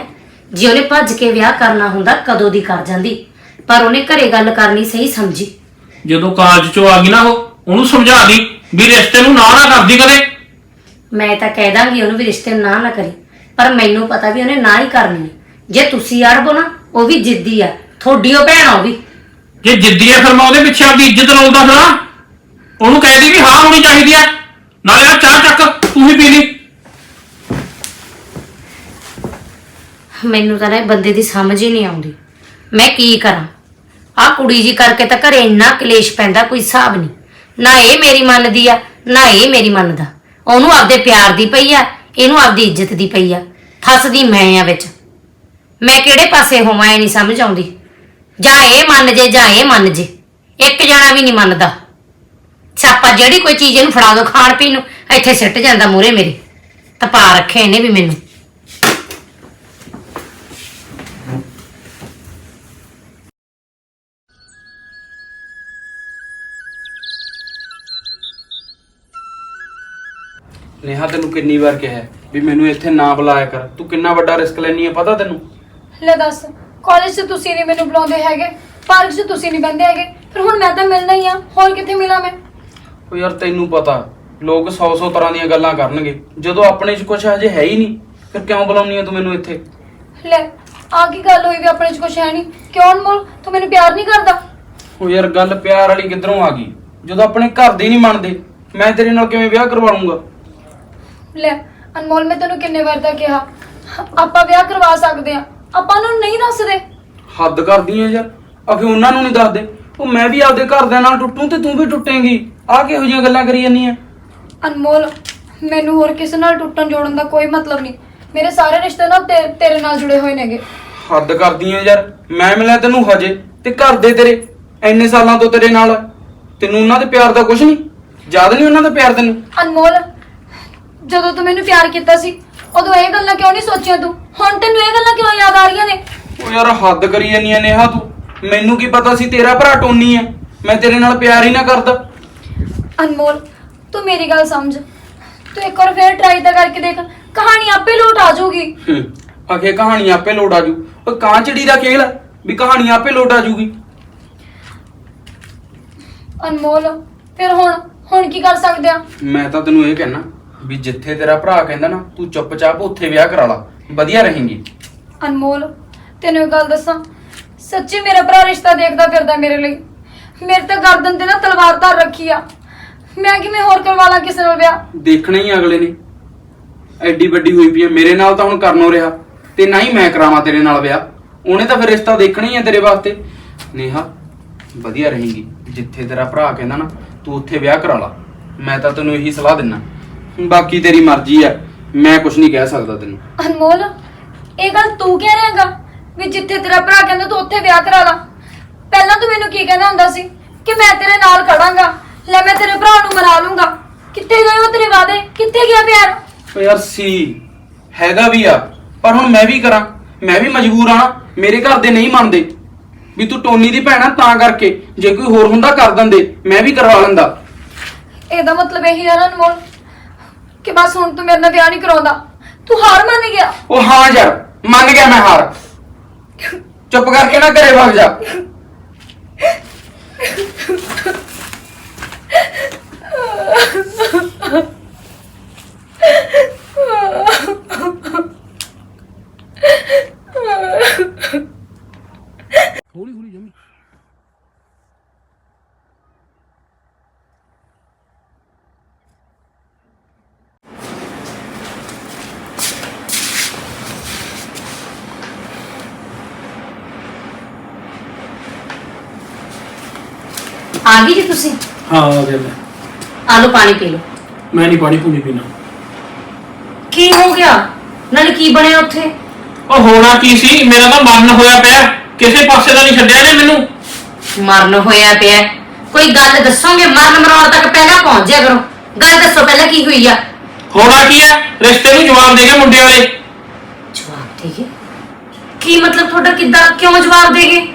ਜੇ ਉਹਨੇ ਭੱਜ ਕੇ ਵਿਆਹ ਕਰਨਾ ਹੁੰਦਾ ਕਦੋਂ ਦੀ ਕਰ ਜਾਂਦੀ। ਪਰ ਉਹਨੇ ਘਰੇ ਗੱਲ ਕਰਨੀ ਸਹੀ ਸਮਝੀ। ਜਦੋਂ ਕਾਲਜ ਚੋਂ ਆ ਗਈ ਨਾ ਉਹ ਉਹਨੂੰ ਸਮਝਾ ਦੀ ਵੀ ਰਿਸ਼ਤੇ ਨੂੰ ਨਾ ਨਾ ਕਰਦੀ ਕਦੇ। ਮੈਂ ਤਾਂ ਕਹਿ ਦਾਂਗੀ ਉਹਨੂੰ ਵੀ ਰਿਸ਼ਤੇ ਨੂੰ ਨਾ ਨਾ ਕਰੀ। ਪਰ ਮੈਨੂੰ ਪਤਾ ਵੀ ਉਹਨੇ ਨਾ ਹੀ ਕਰਨੀ ਹੈ ਜੇ ਤੁਸੀਂ ਅੜਬੋ ਨਾ ਉਹ ਵੀ ਜਿੱਦੀ ਆ। ਤੁਹਾਡੀ ਉਹ ਭੈਣ ਆ ਉਹ ਵੀ ਜੇ ਜਿੱਦੀ ਹੈ ਫਿਰ ਮੈਂ ਉਹਦੇ ਪਿੱਛੇ ਆਪਦੀ ਇੱਜ਼ਤ ਲਾਉਂਦਾ ਫਿਰਾਂ। ਉਹਨੂੰ ਕਹਿਦੀ ਵੀ ਹਾਂ ਹੋਣੀ ਚਾਹੀਦੀ ਹੈ ਨਾਲੇ ਆ ਚਾਹ ਚੱਕ ਤੂੰ ਹੀ ਪੀ ਲਈ। ਮੈਨੂੰ ਤਾਂ ਨਾ ਇਹ ਬੰਦੇ ਦੀ ਸਮਝ ਹੀ ਨਹੀਂ ਆਉਂਦੀ। ਮੈਂ ਕੀ ਕਰਾਂ? ਆ ਕੁੜੀ ਜੀ ਕਰਕੇ ਤਾਂ ਘਰੇ ਇੰਨਾ ਕਲੇਸ਼ ਪੈਂਦਾ ਕੋਈ ਹਿਸਾਬ ਨਹੀਂ। ਨਾ ਇਹ ਮੇਰੀ ਮੰਨਦੀ ਆ ਨਾ ਇਹ ਮੇਰੀ ਮੰਨਦਾ। ਉਹਨੂੰ ਆਪਦੇ ਪਿਆਰ ਦੀ ਪਈ ਆ ਇਹਨੂੰ ਆਪਦੀ ਇੱਜ਼ਤ ਦੀ ਪਈ ਆ। ਫਸਦੀ ਮੈਂ ਆ ਵਿੱਚ। ਮੈਂ ਕਿਹੜੇ ਪਾਸੇ ਹੋਵਾਂ ਇਹ ਨਹੀਂ ਸਮਝ ਆਉਂਦੀ। ਜਾਂ ਇਹ ਮੰਨ ਜੇ ਜਾਂ ਇਹ ਮੰਨ ਜੇ। ਇੱਕ ਜਣਾ ਵੀ ਨਹੀਂ ਮੰਨਦਾ। ਛਾਪਾ ਜਿਹੜੀ ਕੋਈ ਚੀਜ਼ ਇਹਨੂੰ ਫੜਾ ਦੋ ਖਾਣ ਪੀਣ ਨੂੰ ਇੱਥੇ ਸਿੱਟ ਜਾਂਦਾ ਮੂਰੇ। ਮੇਰੇ ਤਪਾ ਰੱਖੇ ਇਹਨੇ ਵੀ ਮੈਨੂੰ। ਨੇਹਾ ਤੈਨੂੰ ਕਿੰਨੀ ਵਾਰ ਕਿਹਾ ਹੈ ਵੀ ਮੈਨੂੰ ਇੱਥੇ ਨਾ ਬੁਲਾਇਆ ਕਰ। ਤੂੰ ਕਿੰਨਾ ਵੱਡਾ ਰਿਸਕ ਲੈਣੀ ਹੈ ਪਤਾ ਤੈਨੂੰ? ਲੈ ਦੱਸ। ਕਾਲਜ 'ਚ ਤੁਸੀਂ ਨਹੀਂ ਮੈਨੂੰ ਬੁਲਾਉਂਦੇ ਹੈਗੇ ਪਾਰਕ 'ਚ ਤੁਸੀਂ ਨਹੀਂ ਬੰਦੇ ਹੈਗੇ ਫਿਰ ਹੁਣ ਮੈਂ ਤਾਂ ਮਿਲਣਾ ਹੀ ਆ ਹੋਰ ਕਿੱਥੇ ਮਿਲਾਂ ਮੈਂ? ਉਹ ਯਾਰ ਤੈਨੂੰ ਪਤਾ ਲੋਕ 100-100 ਤਰ੍ਹਾਂ ਦੀਆਂ ਗੱਲਾਂ ਕਰਨਗੇ ਜਦੋਂ ਆਪਣੇ 'ਚ ਕੁਝ ਹਜੇ ਹੈ ਹੀ ਨਹੀਂ ਫਿਰ ਕਿਉਂ ਬੁਲਾਉਣੀ ਆ ਤੂੰ ਮੈਨੂੰ ਇੱਥੇ? ਲੈ ਆ ਕੀ ਗੱਲ ਹੋਈ ਵੀ ਆਪਣੇ ਚ ਕੁਛ ਹੈ ਨਹੀਂ? ਕਿਉਂ ਅਨਮੋਲ ਤੂੰ ਮੈਨੂੰ ਪਿਆਰ ਨਹੀਂ ਕਰਦਾ? ਉਹ ਯਾਰ ਗੱਲ ਪਿਆਰ ਵਾਲੀ ਕਿੱਧਰੋਂ ਆ ਗਈ? ਜਦੋਂ ਆਪਣੇ ਘਰ ਦੇ ਨਹੀਂ ਮੰਨਦੇ ਮੈਂ ਤੇਰੇ ਨਾਲ ਕਿਵੇਂ ਵਿਆਹ ਕਰਵਾ ਲੂੰਗਾ ਲੈ ਅਨਮੋਲ ਮੈਂ ਤੈਨੂੰ ਕਿੰਨੇ ਵਾਰ ਤਾਂ ਕਿਹਾ ਆਪਾਂ ਵਿਆਹ ਕਰਵਾ ਸਕਦੇ ਆ ਆਪਾਂ ਨੂੰ ਨਹੀਂ ਦੱਸਦੇ। ਹੱਦ ਕਰਦੀ ਆ ਯਾਰ। ਅਖੇ ਉਹਨਾਂ ਨੂੰ ਨਹੀਂ ਦੱਸਦੇ। ਉਹ ਮੈਂ ਵੀ ਆਪਦੇ ਘਰਦਿਆਂ ਨਾਲ ਟੁੱਟੂ ਤੇ ਤੂੰ ਵੀ ਟੁੱਟੇਂਗੀ। ਆ ਕਿਹੋ ਜਿਹੀਆਂ ਗੱਲਾਂ ਕਰੀ ਜਾਂਦੀ ਆ? ਅਨਮੋਲ ਮੈਨੂੰ ਹੋਰ ਕਿਸੇ ਨਾਲ ਟੁੱਟਣ ਜੋੜਨ ਦਾ ਕੋਈ ਮਤਲਬ ਨਹੀਂ। ਮੇਰੇ ਸਾਰੇ ਰਿਸ਼ਤੇ ਤੇ- ਤੇਰੇ ਨਾਲ ਜੁੜੇ ਹੋਏ ਨੇਗੇ। ਹੱਦ ਕਰਦੀ ਆ ਯਾਰ। ਮੈਂ ਮਿਲਿਆ ਤੈਨੂੰ ਹਜੇ ਤੇ ਘਰ ਦੇ ਤੇਰੇ ਐਨੇ ਸਾਲਾਂ ਤੋਂ ਤੇਰੇ ਨਾਲ। ਤੈਨੂੰ ਉਹਨਾਂ ਦੇ ਪਿਆਰ ਦਾ ਕੁਝ ਨਹੀਂ? ਯਾਦ ਨਹੀਂ ਉਹਨਾਂ ਦਾ ਪਿਆਰ ਤੈਨੂੰ? ਅਨਮੋਲ ਜਦੋਂ ਤੂੰ ਮੈਨੂੰ ਪਿਆਰ ਕੀਤਾ ਸੀ ਉਦੋਂ ਇਹ ਗੱਲਾਂ ਕਿਉਂ ਨਹੀਂ ਸੋਚੀਆਂ ਤੂੰ? ਹੁਣ ਤੈਨੂੰ ਇਹ ਗੱਲਾਂ ਕਿਉਂ ਯਾਦ ਆ ਰਹੀਆਂ ਨੇ? ਉਹ ਯਾਰ ਹੱਦ ਕਰੀ ਜਾਂਦੀ ਆ ਨੇਹਾ ਤੂੰ। ਮੈਨੂੰ ਕੀ ਪਤਾ ਸੀ ਤੇਰਾ ਭਰਾ ਟੋਨੀ ਆ ਮੈਂ ਤੇਰੇ ਨਾਲ ਪਿਆਰ ਹੀ ਨਾ ਕਰਦਾ। ਅਨਮੋਲ ਤੂੰ ਮੇਰੀ ਗੱਲ ਸਮਝ। ਤੂੰ ਇੱਕ ਵਾਰ ਫੇਰ ਟਰਾਈ ਤਾਂ ਕਰਕੇ ਦੇਖ। ਕਹਾਣੀ ਆਪੇ ਲੋਟ ਆ ਜਾਊਗੀ। ਹੂੰ, ਆਖੇ ਕਹਾਣੀ ਆਪੇ ਲੋਟ ਆਜੂ ਉਹ ਕਾਂ ਚਿੜੀ ਦਾ ਖੇਲ ਆ, ਵੀ ਕਹਾਣੀ ਆਪੇ ਲੋਟ ਆਜੂਗੀ ਅਨਮੋਲ ਫਿਰ ਹੁਣ ਹੁਣ ਕੀ ਕਰ ਸਕਦੇ ਆ? ਮੈਂ ਤਾਂ ਤੈਨੂੰ ਇਹ ਕਹਿਣਾ ਵੀ ਜਿੱਥੇ ਤੇਰਾ ਭਰਾ ਕਹਿੰਦਾ ਨਾ ਤੂੰ ਚੁੱਪਚਾਪ ਉੱਥੇ ਵਿਆਹ ਕਰਾ ਲਾ ਵਧੀਆ ਰਹੇਂਗੀ। ਅਨਮੋਲ ਤੈਨੂੰ ਇੱਕ ਗੱਲ ਦੱਸਾਂ ਸੱਚੀ ਮੇਰਾ ਭਰਾ ਰਿਸ਼ਤਾ ਦੇਖਦਾ ਫਿਰਦਾ ਮੇਰੇ ਲਈ। ਮੇਰੇ ਤਾਂ ਗਰਦਨ ਤੇ ਨਾ ਤਲਵਾਰ ਧਰ ਰੱਖੀ ਆ। ਮੈਂ ਕਿਵੇਂ ਹੋਰ ਕਰਵਾ ਲਾਂ ਕਿਸੇ ਨਾਲ ਵਿਆਹ? ਦੇਖਣਾ ਹੀ ਅਗਲੇ ਨੇ। ਐਡੀ ਵੱਡੀ ਹੋਈ ਪਈ ਹੈ ਮੇਰੇ ਨਾਲ ਤਾਂ ਹੁਣ ਕਰਨੋਂ ਰਿਹਾ ਤੇ ਨਾ ਹੀ ਮੈਂ ਕਰਾਵਾਂ ਤੇਰੇ ਨਾਲ ਵਿਆਹ। ਉਹਨੇ ਤਾਂ ਫਿਰ ਰਿਸ਼ਤਾ ਦੇਖਣਾ ਹੀ ਹੈ ਤੇਰੇ ਵਾਸਤੇ। ਨੇਹਾ ਵਧੀਆ ਰਹੇਂਗੀ। ਜਿੱਥੇ ਤੇਰਾ ਭਰਾ ਕਹਿੰਦਾ ਨਾ ਤੂੰ ਉੱਥੇ ਵਿਆਹ ਕਰਾ ਲਾ। ਮੈਂ ਤਾਂ ਤੈਨੂੰ ਇਹੀ ਸਲਾਹ ਦਿੰਨਾ। ਬਾਕੀ ਤੇਰੀ ਮਰਜ਼ੀ ਆ। ਮੈਂ ਕੁਝ ਨਹੀਂ ਕਹਿ ਸਕਦਾ ਤੈਨੂੰ। ਅਨਮੋਲ ਇਹ ਗੱਲ ਤੂੰ ਕਹਿ ਰਿਹਾਗਾ ਵੀ ਜਿੱਥੇ ਤੇਰਾ ਭਰਾ ਕਹਿੰਦਾ ਤੂੰ ਉੱਥੇ ਵਿਆਹ ਕਰਾ ਲਾ। ਪਹਿਲਾਂ ਤੂੰ ਮੈਨੂੰ ਕੀ ਕਹਿੰਦਾ ਹੁੰਦਾ ਸੀ? ਕਿ ਮੈਂ ਤੇਰੇ ਨਾਲ ਖੜਾਂਗਾ। ਲੈ ਮੈਂ ਤੇਰੇ ਭਰਾ ਨੂੰ ਮਨਾ ਲੂੰਗਾ। ਕਿੱਥੇ ਗਏ ਉਹ ਤੇਰੇ ਵਾਦੇ ਕਿੱਥੇ ਗਿਆ ਪਿਆਰ? ਓ ਯਾਰ ਸੀ। ਹੈਗਾ ਵੀ ਆ। ਪਰ ਹੁਣ ਮੈਂ ਵੀ ਕਰਾਂ। ਮੈਂ ਵੀ ਮਜਬੂਰ ਆ। ਮੇਰੇ ਘਰ ਦੇ ਨਹੀਂ ਮੰਨਦੇ। ਵੀ ਤੂੰ ਟੋਨੀ ਦੀ ਭੈਣ ਆ ਤਾਂ ਕਰਕੇ। ਜੇ ਕੋਈ ਹੋਰ ਹੁੰਦਾ ਕਰ ਦਿੰਦੇ। ਮੈਂ ਵੀ ਕਰਵਾ ਲੈਂਦਾ। ਇਹਦਾ ਮਤਲਬ ਇਹੀ ਹੈ ਨਾ ਅਨਮੋਲ। ਕਿ ਬਸ ਹੁਣ ਤੂੰ ਮੇਰੇ ਨਾਲ ਵਿਆਹ ਨਹੀਂ ਕਰਾਉਂਦਾ। ਤੂੰ ਹਾਰ ਮੰਨ ਗਿਆ। ਉਹ ਹਾਂ ਯਾਰ ਮੰਨ ਗਿਆ ਮੈਂ ਹਾਰ। ਚੁੱਪ ਕਰਕੇ ਨਾ ਘਰੇ ਵਗ ਜਾ ਹੌਲੀ ਹੌਲੀ ਜਮੀ ਆ ਗਈ ਜੀ ਤੁਸੀਂ? ਹਾਂ ਆ ਗਿਆ ਮੈਂ। ਆ ਲਓ ਪਾਣੀ ਪੀ ਲਓ। ਮੈਂ ਨਹੀਂ ਪਾਣੀ ਪੂਣੀ ਪੀਣਾ। ਕੀ ਹੋ ਗਿਆ? ਨਾਲੇ ਕੀ ਬਣਿਆ ਉੱਥੇ? ਉਹ ਹੋਣਾ ਕੀ ਸੀ? ਮੇਰਾ ਤਾਂ ਮਰਨ ਹੋਇਆ ਪਿਆ। ਕਿਸੇ ਪਾਸੇ ਦਾ ਨਹੀਂ ਛੱਡਿਆ ਨੇ ਮੈਨੂੰ। ਮਰਨ ਹੋਇਆ ਪਿਆ। ਕੋਈ ਗੱਲ ਦੱਸੋਗੇ? ਮਰਨ ਮਰਾਉਣ ਤੱਕ ਪਹਿਲਾਂ ਪਹੁੰਚ ਜਾ ਕਰੋ। ਗੱਲ ਦੱਸੋ ਪਹਿਲਾਂ ਕੀ ਹੋਈ ਆ? ਹੋਣਾ ਕੀ ਹੈ ਰਿਸ਼ਤੇ ਨੂੰ ਜਵਾਬ ਦੇ ਗਏ ਮੁੰਡੇ ਵਾਲੇ। ਜਵਾਬ ਦੇਗੇ ਕੀ? ਮਤਲਬ ਤੁਹਾਡਾ ਕਿੱਦਾਂ ਕਿਉਂ ਜਵਾਬ ਦੇਗੇ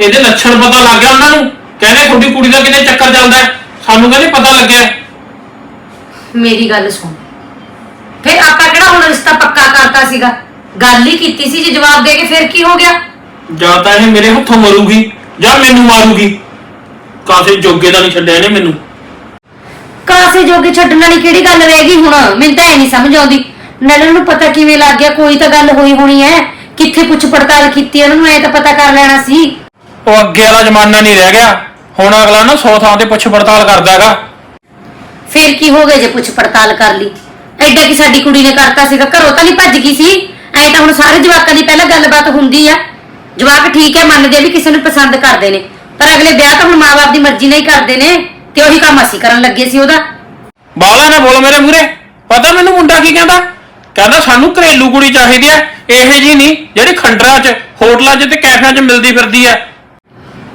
ਇਹਦੇ ਲੱਛਣ ਪਤਾ ਲੱਗ ਗਿਆ ਉਹਨਾਂ ਨੂੰ। ਕਹਿੰਦੇ ਤੁਹਾਡੀ ਕੁੜੀ ਦਾ ਕਿਤੇ ਚੱਕਰ ਚੱਲਦਾ ਹੈ। ਸਾਨੂੰ ਕਹਿੰਦੇ ਪਤਾ ਲੱਗਿਆ। ਹੈ। ਮੇਰੀ ਗੱਲ ਸੁਣ। ਫਿਰ ਆਪਾਂ ਕਿਹੜਾ ਹੁਣ ਰਿਸ਼ਤਾ ਪੱਕਾ ਕਰਤਾ ਸੀਗਾ? ਗੱਲ ਹੀ ਕੀਤੀ ਸੀ ਜੇ ਜਵਾਬ ਦੇ ਕੇ ਫਿਰ ਕੀ ਹੋ ਗਿਆ? ਜਾਂ ਤਾਂ ਇਹ ਮੇਰੇ ਹੱਥੋਂ ਮਰੂਗੀ ਜਾਂ ਮੈਨੂੰ ਮਾਰੂਗੀ। ਕਾਸੇ ਜੋਗੇ ਦਾ ਨਹੀਂ ਛੱਡਿਆ ਇਹਨੇ ਮੈਨੂੰ। ਕਾਸੇ ਜੋਗੇ ਛੱਡਣ ਵਾਲੀ ਕਿਹੜੀ ਗੱਲ ਰਹਿ ਗਈ ਹੁਣ? ਮੈਨੂੰ ਤਾਂ ਇਹ ਨਹੀਂ ਸਮਝ ਆਉਂਦੀ। ਨਾਲੇ ਨੂੰ ਪਤਾ ਕਿਵੇਂ ਲੱਗ ਗਿਆ ਕੋਈ ਤਾਂ ਗੱਲ ਹੋਈ ਹੋਣੀ ਐ ਕਿੱਥੇ ਪੁੱਛ ਪੜਤਾਲ ਕੀਤੀ ਉਹਨਾਂ ਨੂੰ ਐ ਤਾਂ ਪਤਾ ਕਰ ਲੈਣਾ ਸੀ। ਉਹ ਅੱਗੇ ਵਾਲਾ ਜ਼ਮਾਨਾ ਨਹੀਂ ਰਹਿ ਗਿਆ। ਹੁਣ ਅਗਲਾ ਨਾ 100 ਥਾਂ ਤੇ ਪੁੱਛ ਪੜਤਾਲ ਕਰਦਾ ਹੈਗਾ। ਫਿਰ ਕੀ ਹੋ ਗਿਆ ਜੇ ਪੁੱਛ ਪੜਤਾਲ ਕਰ ਲਈ? ਐਡਾ ਕੀ ਸਾਡੀ ਕੁੜੀ ਨੇ ਕਰਤਾ ਸੀਗਾ? ਘਰੋਂ ਤਾਂ ਨਹੀਂ ਭੱਜ ਗਈ ਸੀ? ਐ ਤਾਂ ਹੁਣ ਸਾਰੇ ਜਵਾਕਾਂ ਦੀ ਪਹਿਲਾਂ ਗੱਲਬਾਤ ਹੁੰਦੀ ਆ। ਜਵਾਕ ਠੀਕ ਹੈ ਮੰਨਦੇ ਆ ਵੀ ਕਿਸੇ ਨੂੰ ਪਸੰਦ ਕਰਦੇ ਨੇ। ਪਰ ਅਗਲੇ ਵਿਆਹ ਤਾਂ ਹੁਣ ਮਾਪੇ ਦੀ ਮਰਜ਼ੀ ਨਾਲ ਹੀ ਕਰਦੇ ਨੇ ਤੇ ਉਹੀ ਕੰਮ ਅਸੀਂ ਕਰਨ ਲੱਗੇ ਸੀ ਉਹਦਾ। ਬਾਲਾ ਨਾ ਬੋਲ ਮੇਰੇ ਮੂਰੇ ਪਤਾ ਮੈਨੂੰ ਮੁੰਡਾ ਕੀ ਕਹਿੰਦਾ? ਕਹਿੰਦਾ ਸਾਨੂੰ ਘਰੇਲੂ ਕੁੜੀ ਚਾਹੀਦੀ ਐ ਇਹੋ ਜੀ ਨਹੀਂ ਜਿਹੜੀ ਖੰਡਰਾਂ 'ਚ ਹੋਟਲਾਂ 'ਚ ਤੇ ਕੈਫਿਆਂ 'ਚ ਮਿਲਦੀ ਫਿਰਦੀ ਐ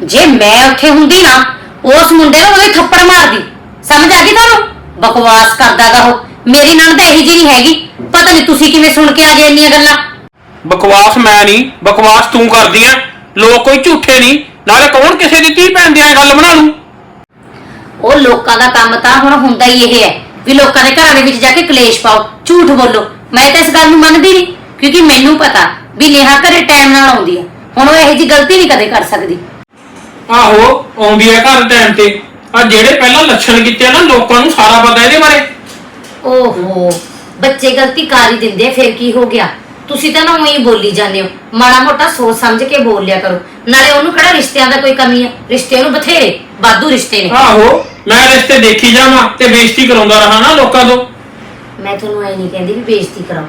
ਜੇ ਮੈਂ ਉੱਥੇ ਹੁੰਦੀ ਨਾ ਉਸ ਮੁੰਡੇ ਨੂੰ ਉਹਦੇ ਥੱਪੜ ਮਾਰਦੀ। ਸਮਝ ਆ ਗਈ ਤੁਹਾਨੂੰ? ਬਕਵਾਸ ਕਰਦਾਗਾ ਉਹ। ਮੇਰੀ ਨਣਦ ਇਹੀ ਜੀ ਨਹੀਂ ਹੈਗੀ। ਪਤਾ ਨਹੀਂ ਤੁਸੀਂ ਕਿਵੇਂ ਸੁਣ ਕੇ ਆ ਗਏ ਇੰਨੀਆਂ ਗੱਲਾਂ। ਬਕਵਾਸ ਮੈਂ ਨਹੀਂ ਬਕਵਾਸ ਤੂੰ ਕਰਦੀ ਐ। ਲੋਕ ਕੋਈ ਝੂਠੇ ਨਹੀਂ। ਨਾਲੇ ਕੌਣ ਕਿਸੇ ਦੀ ਧੀ ਭੈਣ ਦੀ ਐਂ ਗੱਲ ਬਣਾ ਲੂ ਉਹ ਲੋਕਾਂ ਦਾ ਕੰਮ ਤਾਂ ਹੁਣ ਹੁੰਦਾ ਹੀ ਇਹ ਹੈ। ਵੀ ਲੋਕਾਂ ਦੇ ਘਰਾਂ ਦੇ ਵਿੱਚ ਜਾ ਕੇ ਕਲੇਸ਼ ਪਾਓ ਝੂਠ ਬੋਲੋ। ਮੈਂ ਤਾਂ ਇਸ ਗੱਲ ਨੂੰ ਮੰਨਦੀ ਨਹੀਂ ਕਿਉਂਕਿ ਮੈਨੂੰ ਪਤਾ ਵੀ ਨੇਹਾ ਘਰੇ ਟਾਈਮ ਨਾਲ ਆਉਂਦੀ ਹੈ। ਹੁਣ ਉਹ ਇਹੋ ਜੀ ਗਲਤੀ ਨਹੀਂ ਕਦੇ ਕਰ ਸਕਦੀ। ਆਹੋ ਆਉਂਦੀ ਐ ਘਰ ਟਾਈਮ ਤੇ। ਆ ਜਿਹੜੇ ਪਹਿਲਾਂ ਲੱਛਣ ਕੀਤੇ ਆ ਨਾ ਲੋਕਾਂ ਨੂੰ ਸਾਰਾ ਪਤਾ ਇਹਦੇ ਬਾਰੇ। ਓਹੋ ਬੱਚੇ ਗਲਤੀ ਕਰ ਹੀ ਦਿੰਦੇ ਆ ਫਿਰ ਕੀ ਹੋ ਗਿਆ? ਤੁਸੀਂ ਤਾਂ ਨਾ ਉਹੀ ਬੋਲੀ ਜਾਂਦੇ ਹੋ। ਮਾੜਾ ਮੋਟਾ ਸੋਚ ਸਮਝ ਕੇ ਬੋਲ ਲਿਆ ਕਰੋ। ਨਾਲੇ ਉਹਨੂੰ ਕਿਹੜਾ ਰਿਸ਼ਤਿਆਂ ਦਾ ਕੋਈ ਕਮੀ ਹੈ ਰਿਸ਼ਤੇ ਨੂੰ ਬਥੇਰੇ ਬਾਦੂ ਰਿਸ਼ਤੇ ਨੇ। ਆਹੋ ਮੈਂ ਰਿਸ਼ਤੇ ਦੇਖੀ ਜਾਵਾਂ ਤੇ ਬੇਇੱਜ਼ਤੀ ਕਰਾਉਂਦਾ ਰਹਾ ਨਾ ਲੋਕਾਂ ਤੋਂ। ਮੈਂ ਤੁਹਾਨੂੰ ਐ ਨਹੀਂ ਕਹਿੰਦੀ ਵੀ ਬੇਇੱਜ਼ਤੀ ਕਰਾਓ।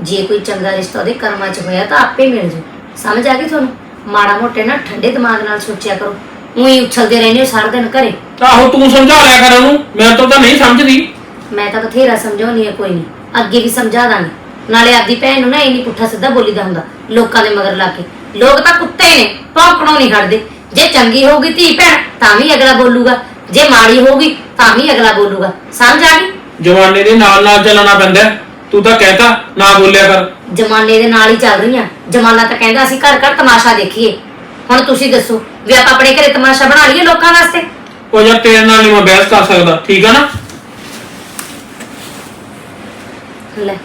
ਜੇ ਕੋਈ ਚੰਗਾ ਰਿਸ਼ਤਾ ਉਹਦੇ ਕਰਮਾਂ 'ਚ ਹੋਇਆ ਤਾਂ ਆਪੇ ਮਿਲ ਜੂ ਸਮਝ ਆ ਗਈ ਤੁਹਾਨੂੰ? ਮਾੜਾ ਮੋਟੇ ਨਾ ਠੰਡੇ ਦਿਮਾਗ ਨਾਲ ਸੋਚਿਆ ਕਰੋ। ਉਹੀ ਉਛਲਦੇ ਰਹਿੰਦੇ ਹੋ ਸਾਰਾ ਦਿਨ ਘਰੇ। ਆਹੋ ਤੂੰ ਸਮਝਾ ਲਿਆ ਕਰ ਉਹਨੂੰ। ਮੈਂ ਤਾਂ ਤਾਂ ਨਹੀਂ ਸਮਝਦੀ। ਮੈਂ ਤਾਂ ਬਥੇਰਾ ਸਮਝਾਉਣੀ ਆ ਕੋਈ ਨਹੀਂ। ਅੱਗੇ ਵੀ ਸਮਝਾ ਦਾਂਗੀ। ਨਾਲੇ ਆਪਦੀ ਭੈਣ ਨੂੰ ਨਾ ਇਹ ਨਹੀਂ ਪੁੱਠਾ ਸਿੱਧਾ ਬੋਲੀਦਾ ਹੁੰਦਾ ਲੋਕਾਂ ਦੇ ਮਗਰ ਲਾ ਕੇ। ਲੋਕ ਤਾਂ ਕੁੱਤੇ ਨੇ ਭੌਂਕਣੋਂ ਨਹੀਂ ਹਟਦੇ। ਜੇ ਚੰਗੀ ਹੋਊਗੀ ਧੀ ਭੈਣ ਤਾਂ ਵੀ ਅਗਲਾ ਬੋਲੂਗਾ। ਜੇ ਮਾੜੀ ਹੋਊਗੀ ਤਾਂ ਵੀ ਅਗਲਾ ਬੋਲੂਗਾ। ਸਮਝ ਆ ਗਈ? ਜਵਾਨੇ ਦੇ ਨਾਲ ਨਾਲ ਚੱਲਣਾ ਪੈਂਦਾ। ਹੈ। ਤੂੰ ਤਾਂ ਕਹਿਤਾ ਨਾ ਬੋਲਿਆ ਕਰ। ਜਮਾਨੇ ਦੇ ਨਾਲ ਹੀ ਚੱਲ ਰਹੀਆਂ ਜਮਾਨਾ ਤਾਂ ਕਹਿੰਦਾ ਅਸੀਂ ਘਰ ਘਰ ਤਮਾਸ਼ਾ ਦੇਖੀਏ। ਹੁਣ ਤੁਸੀਂ ਦੱਸੋ ਵੀ ਆਪਾਂ ਆਪਣੇ ਘਰੇ ਤਮਾਸ਼ਾ ਬਣਾ ਲਈਏ ਲੋਕਾਂ ਵਾਸਤੇ? ਉਹ ਯਾਰ ਤੇਰੇ ਨਾਲ ਨਹੀਂ ਮੈਂ ਬਹਿਸ ਕਰ ਸਕਦਾ ਠੀਕ ਆ ਨਾ? ਲੈ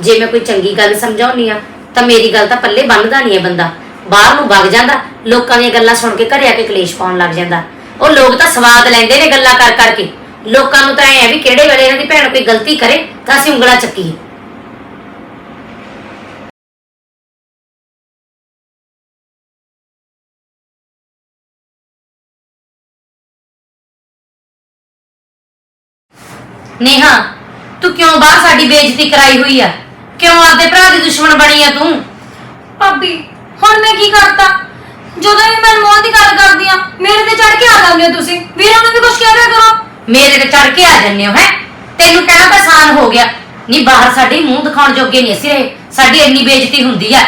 ਜੇ ਮੈਂ ਕੋਈ ਚੰਗੀ ਗੱਲ ਸਮਝਾਉਣੀ ਆ ਤਾਂ ਮੇਰੀ ਗੱਲ ਤਾਂ ਪੱਲੇ ਬੰਨਦਾ ਨਹੀਂ ਹੈ ਬੰਦਾ। ਬਾਹਰ ਨੂੰ ਵਗ ਜਾਂਦਾ ਲੋਕਾਂ ਦੀਆਂ ਗੱਲਾਂ ਸੁਣ ਕੇ ਘਰੇ ਆ ਕੇ ਕਲੇਸ਼ ਪਾਉਣ ਲੱਗ ਜਾਂਦਾ। ਉਹ ਲੋਕ ਤਾਂ ਸਵਾਦ ਲੈਂਦੇ ਨੇ ਗੱਲਾਂ ਕਰ ਕਰਕੇ। ਲੋਕਾਂ ਨੂੰ ਤਾਂ ਐ ਵੀ ਕਿਹੜੇ ਵੇਲੇ ਇਹਨਾਂ ਦੀ ਭੈਣ ਕੋਈ ਗਲਤੀ ਕਰੇ ਤਾਂ ਅਸੀਂ ਉਂਗਲਾਂ ਚੱਕੀਏ। ਨੇਹਾ ਤੂੰ ਕਿਉਂ ਬਾਹਰ ਸਾਡੀ ਬੇਇੱਜ਼ਤੀ ਕਰਾਈ ਹੋਈ ਆ? ਕਿਉਂ ਆਪਦੇ ਭਰਾ ਦੀ ਦੁਸ਼ਮਣ ਬਣੀ ਆ ਤੂੰ? ਭਾਬੀ ਹੁਣ ਮੈਂ ਕੀ ਕਰਤਾ? ਜਦੋਂ ਵੀ ਮੈਂ ਅਨਮੋਲ ਦੀ ਗੱਲ ਕਰਦੀ ਆ ਮੇਰੇ ਤੇ ਚੜ ਕੇ ਆ ਜਾਂਦੇ ਹੋ ਤੁਸੀਂ। ਵੀਰਾਂ ਨੂੰ ਵੀ ਕੁਝ ਕਹਿ ਦਿਆ ਕਰੋ। ਮੇਰੇ ਤੇ ਚੜ ਕੇ ਆ ਜੰਨੇ ਹੋ ਹੈ? ਤੈਨੂੰ ਕਹਿਣਾ ਤਾਂ ਆਸਾਨ ਹੋ ਗਿਆ। ਨਹੀਂ ਬਾਹਰ ਸਾਡੇ ਮੂੰਹ ਦਿਖਾਉਣ ਜੋਗੇ ਨਹੀਂ ਅਸੀਂ ਰਹੇ। ਸਾਡੀ ਇੰਨੀ ਬੇਇੱਜ਼ਤੀ ਹੁੰਦੀ ਆ।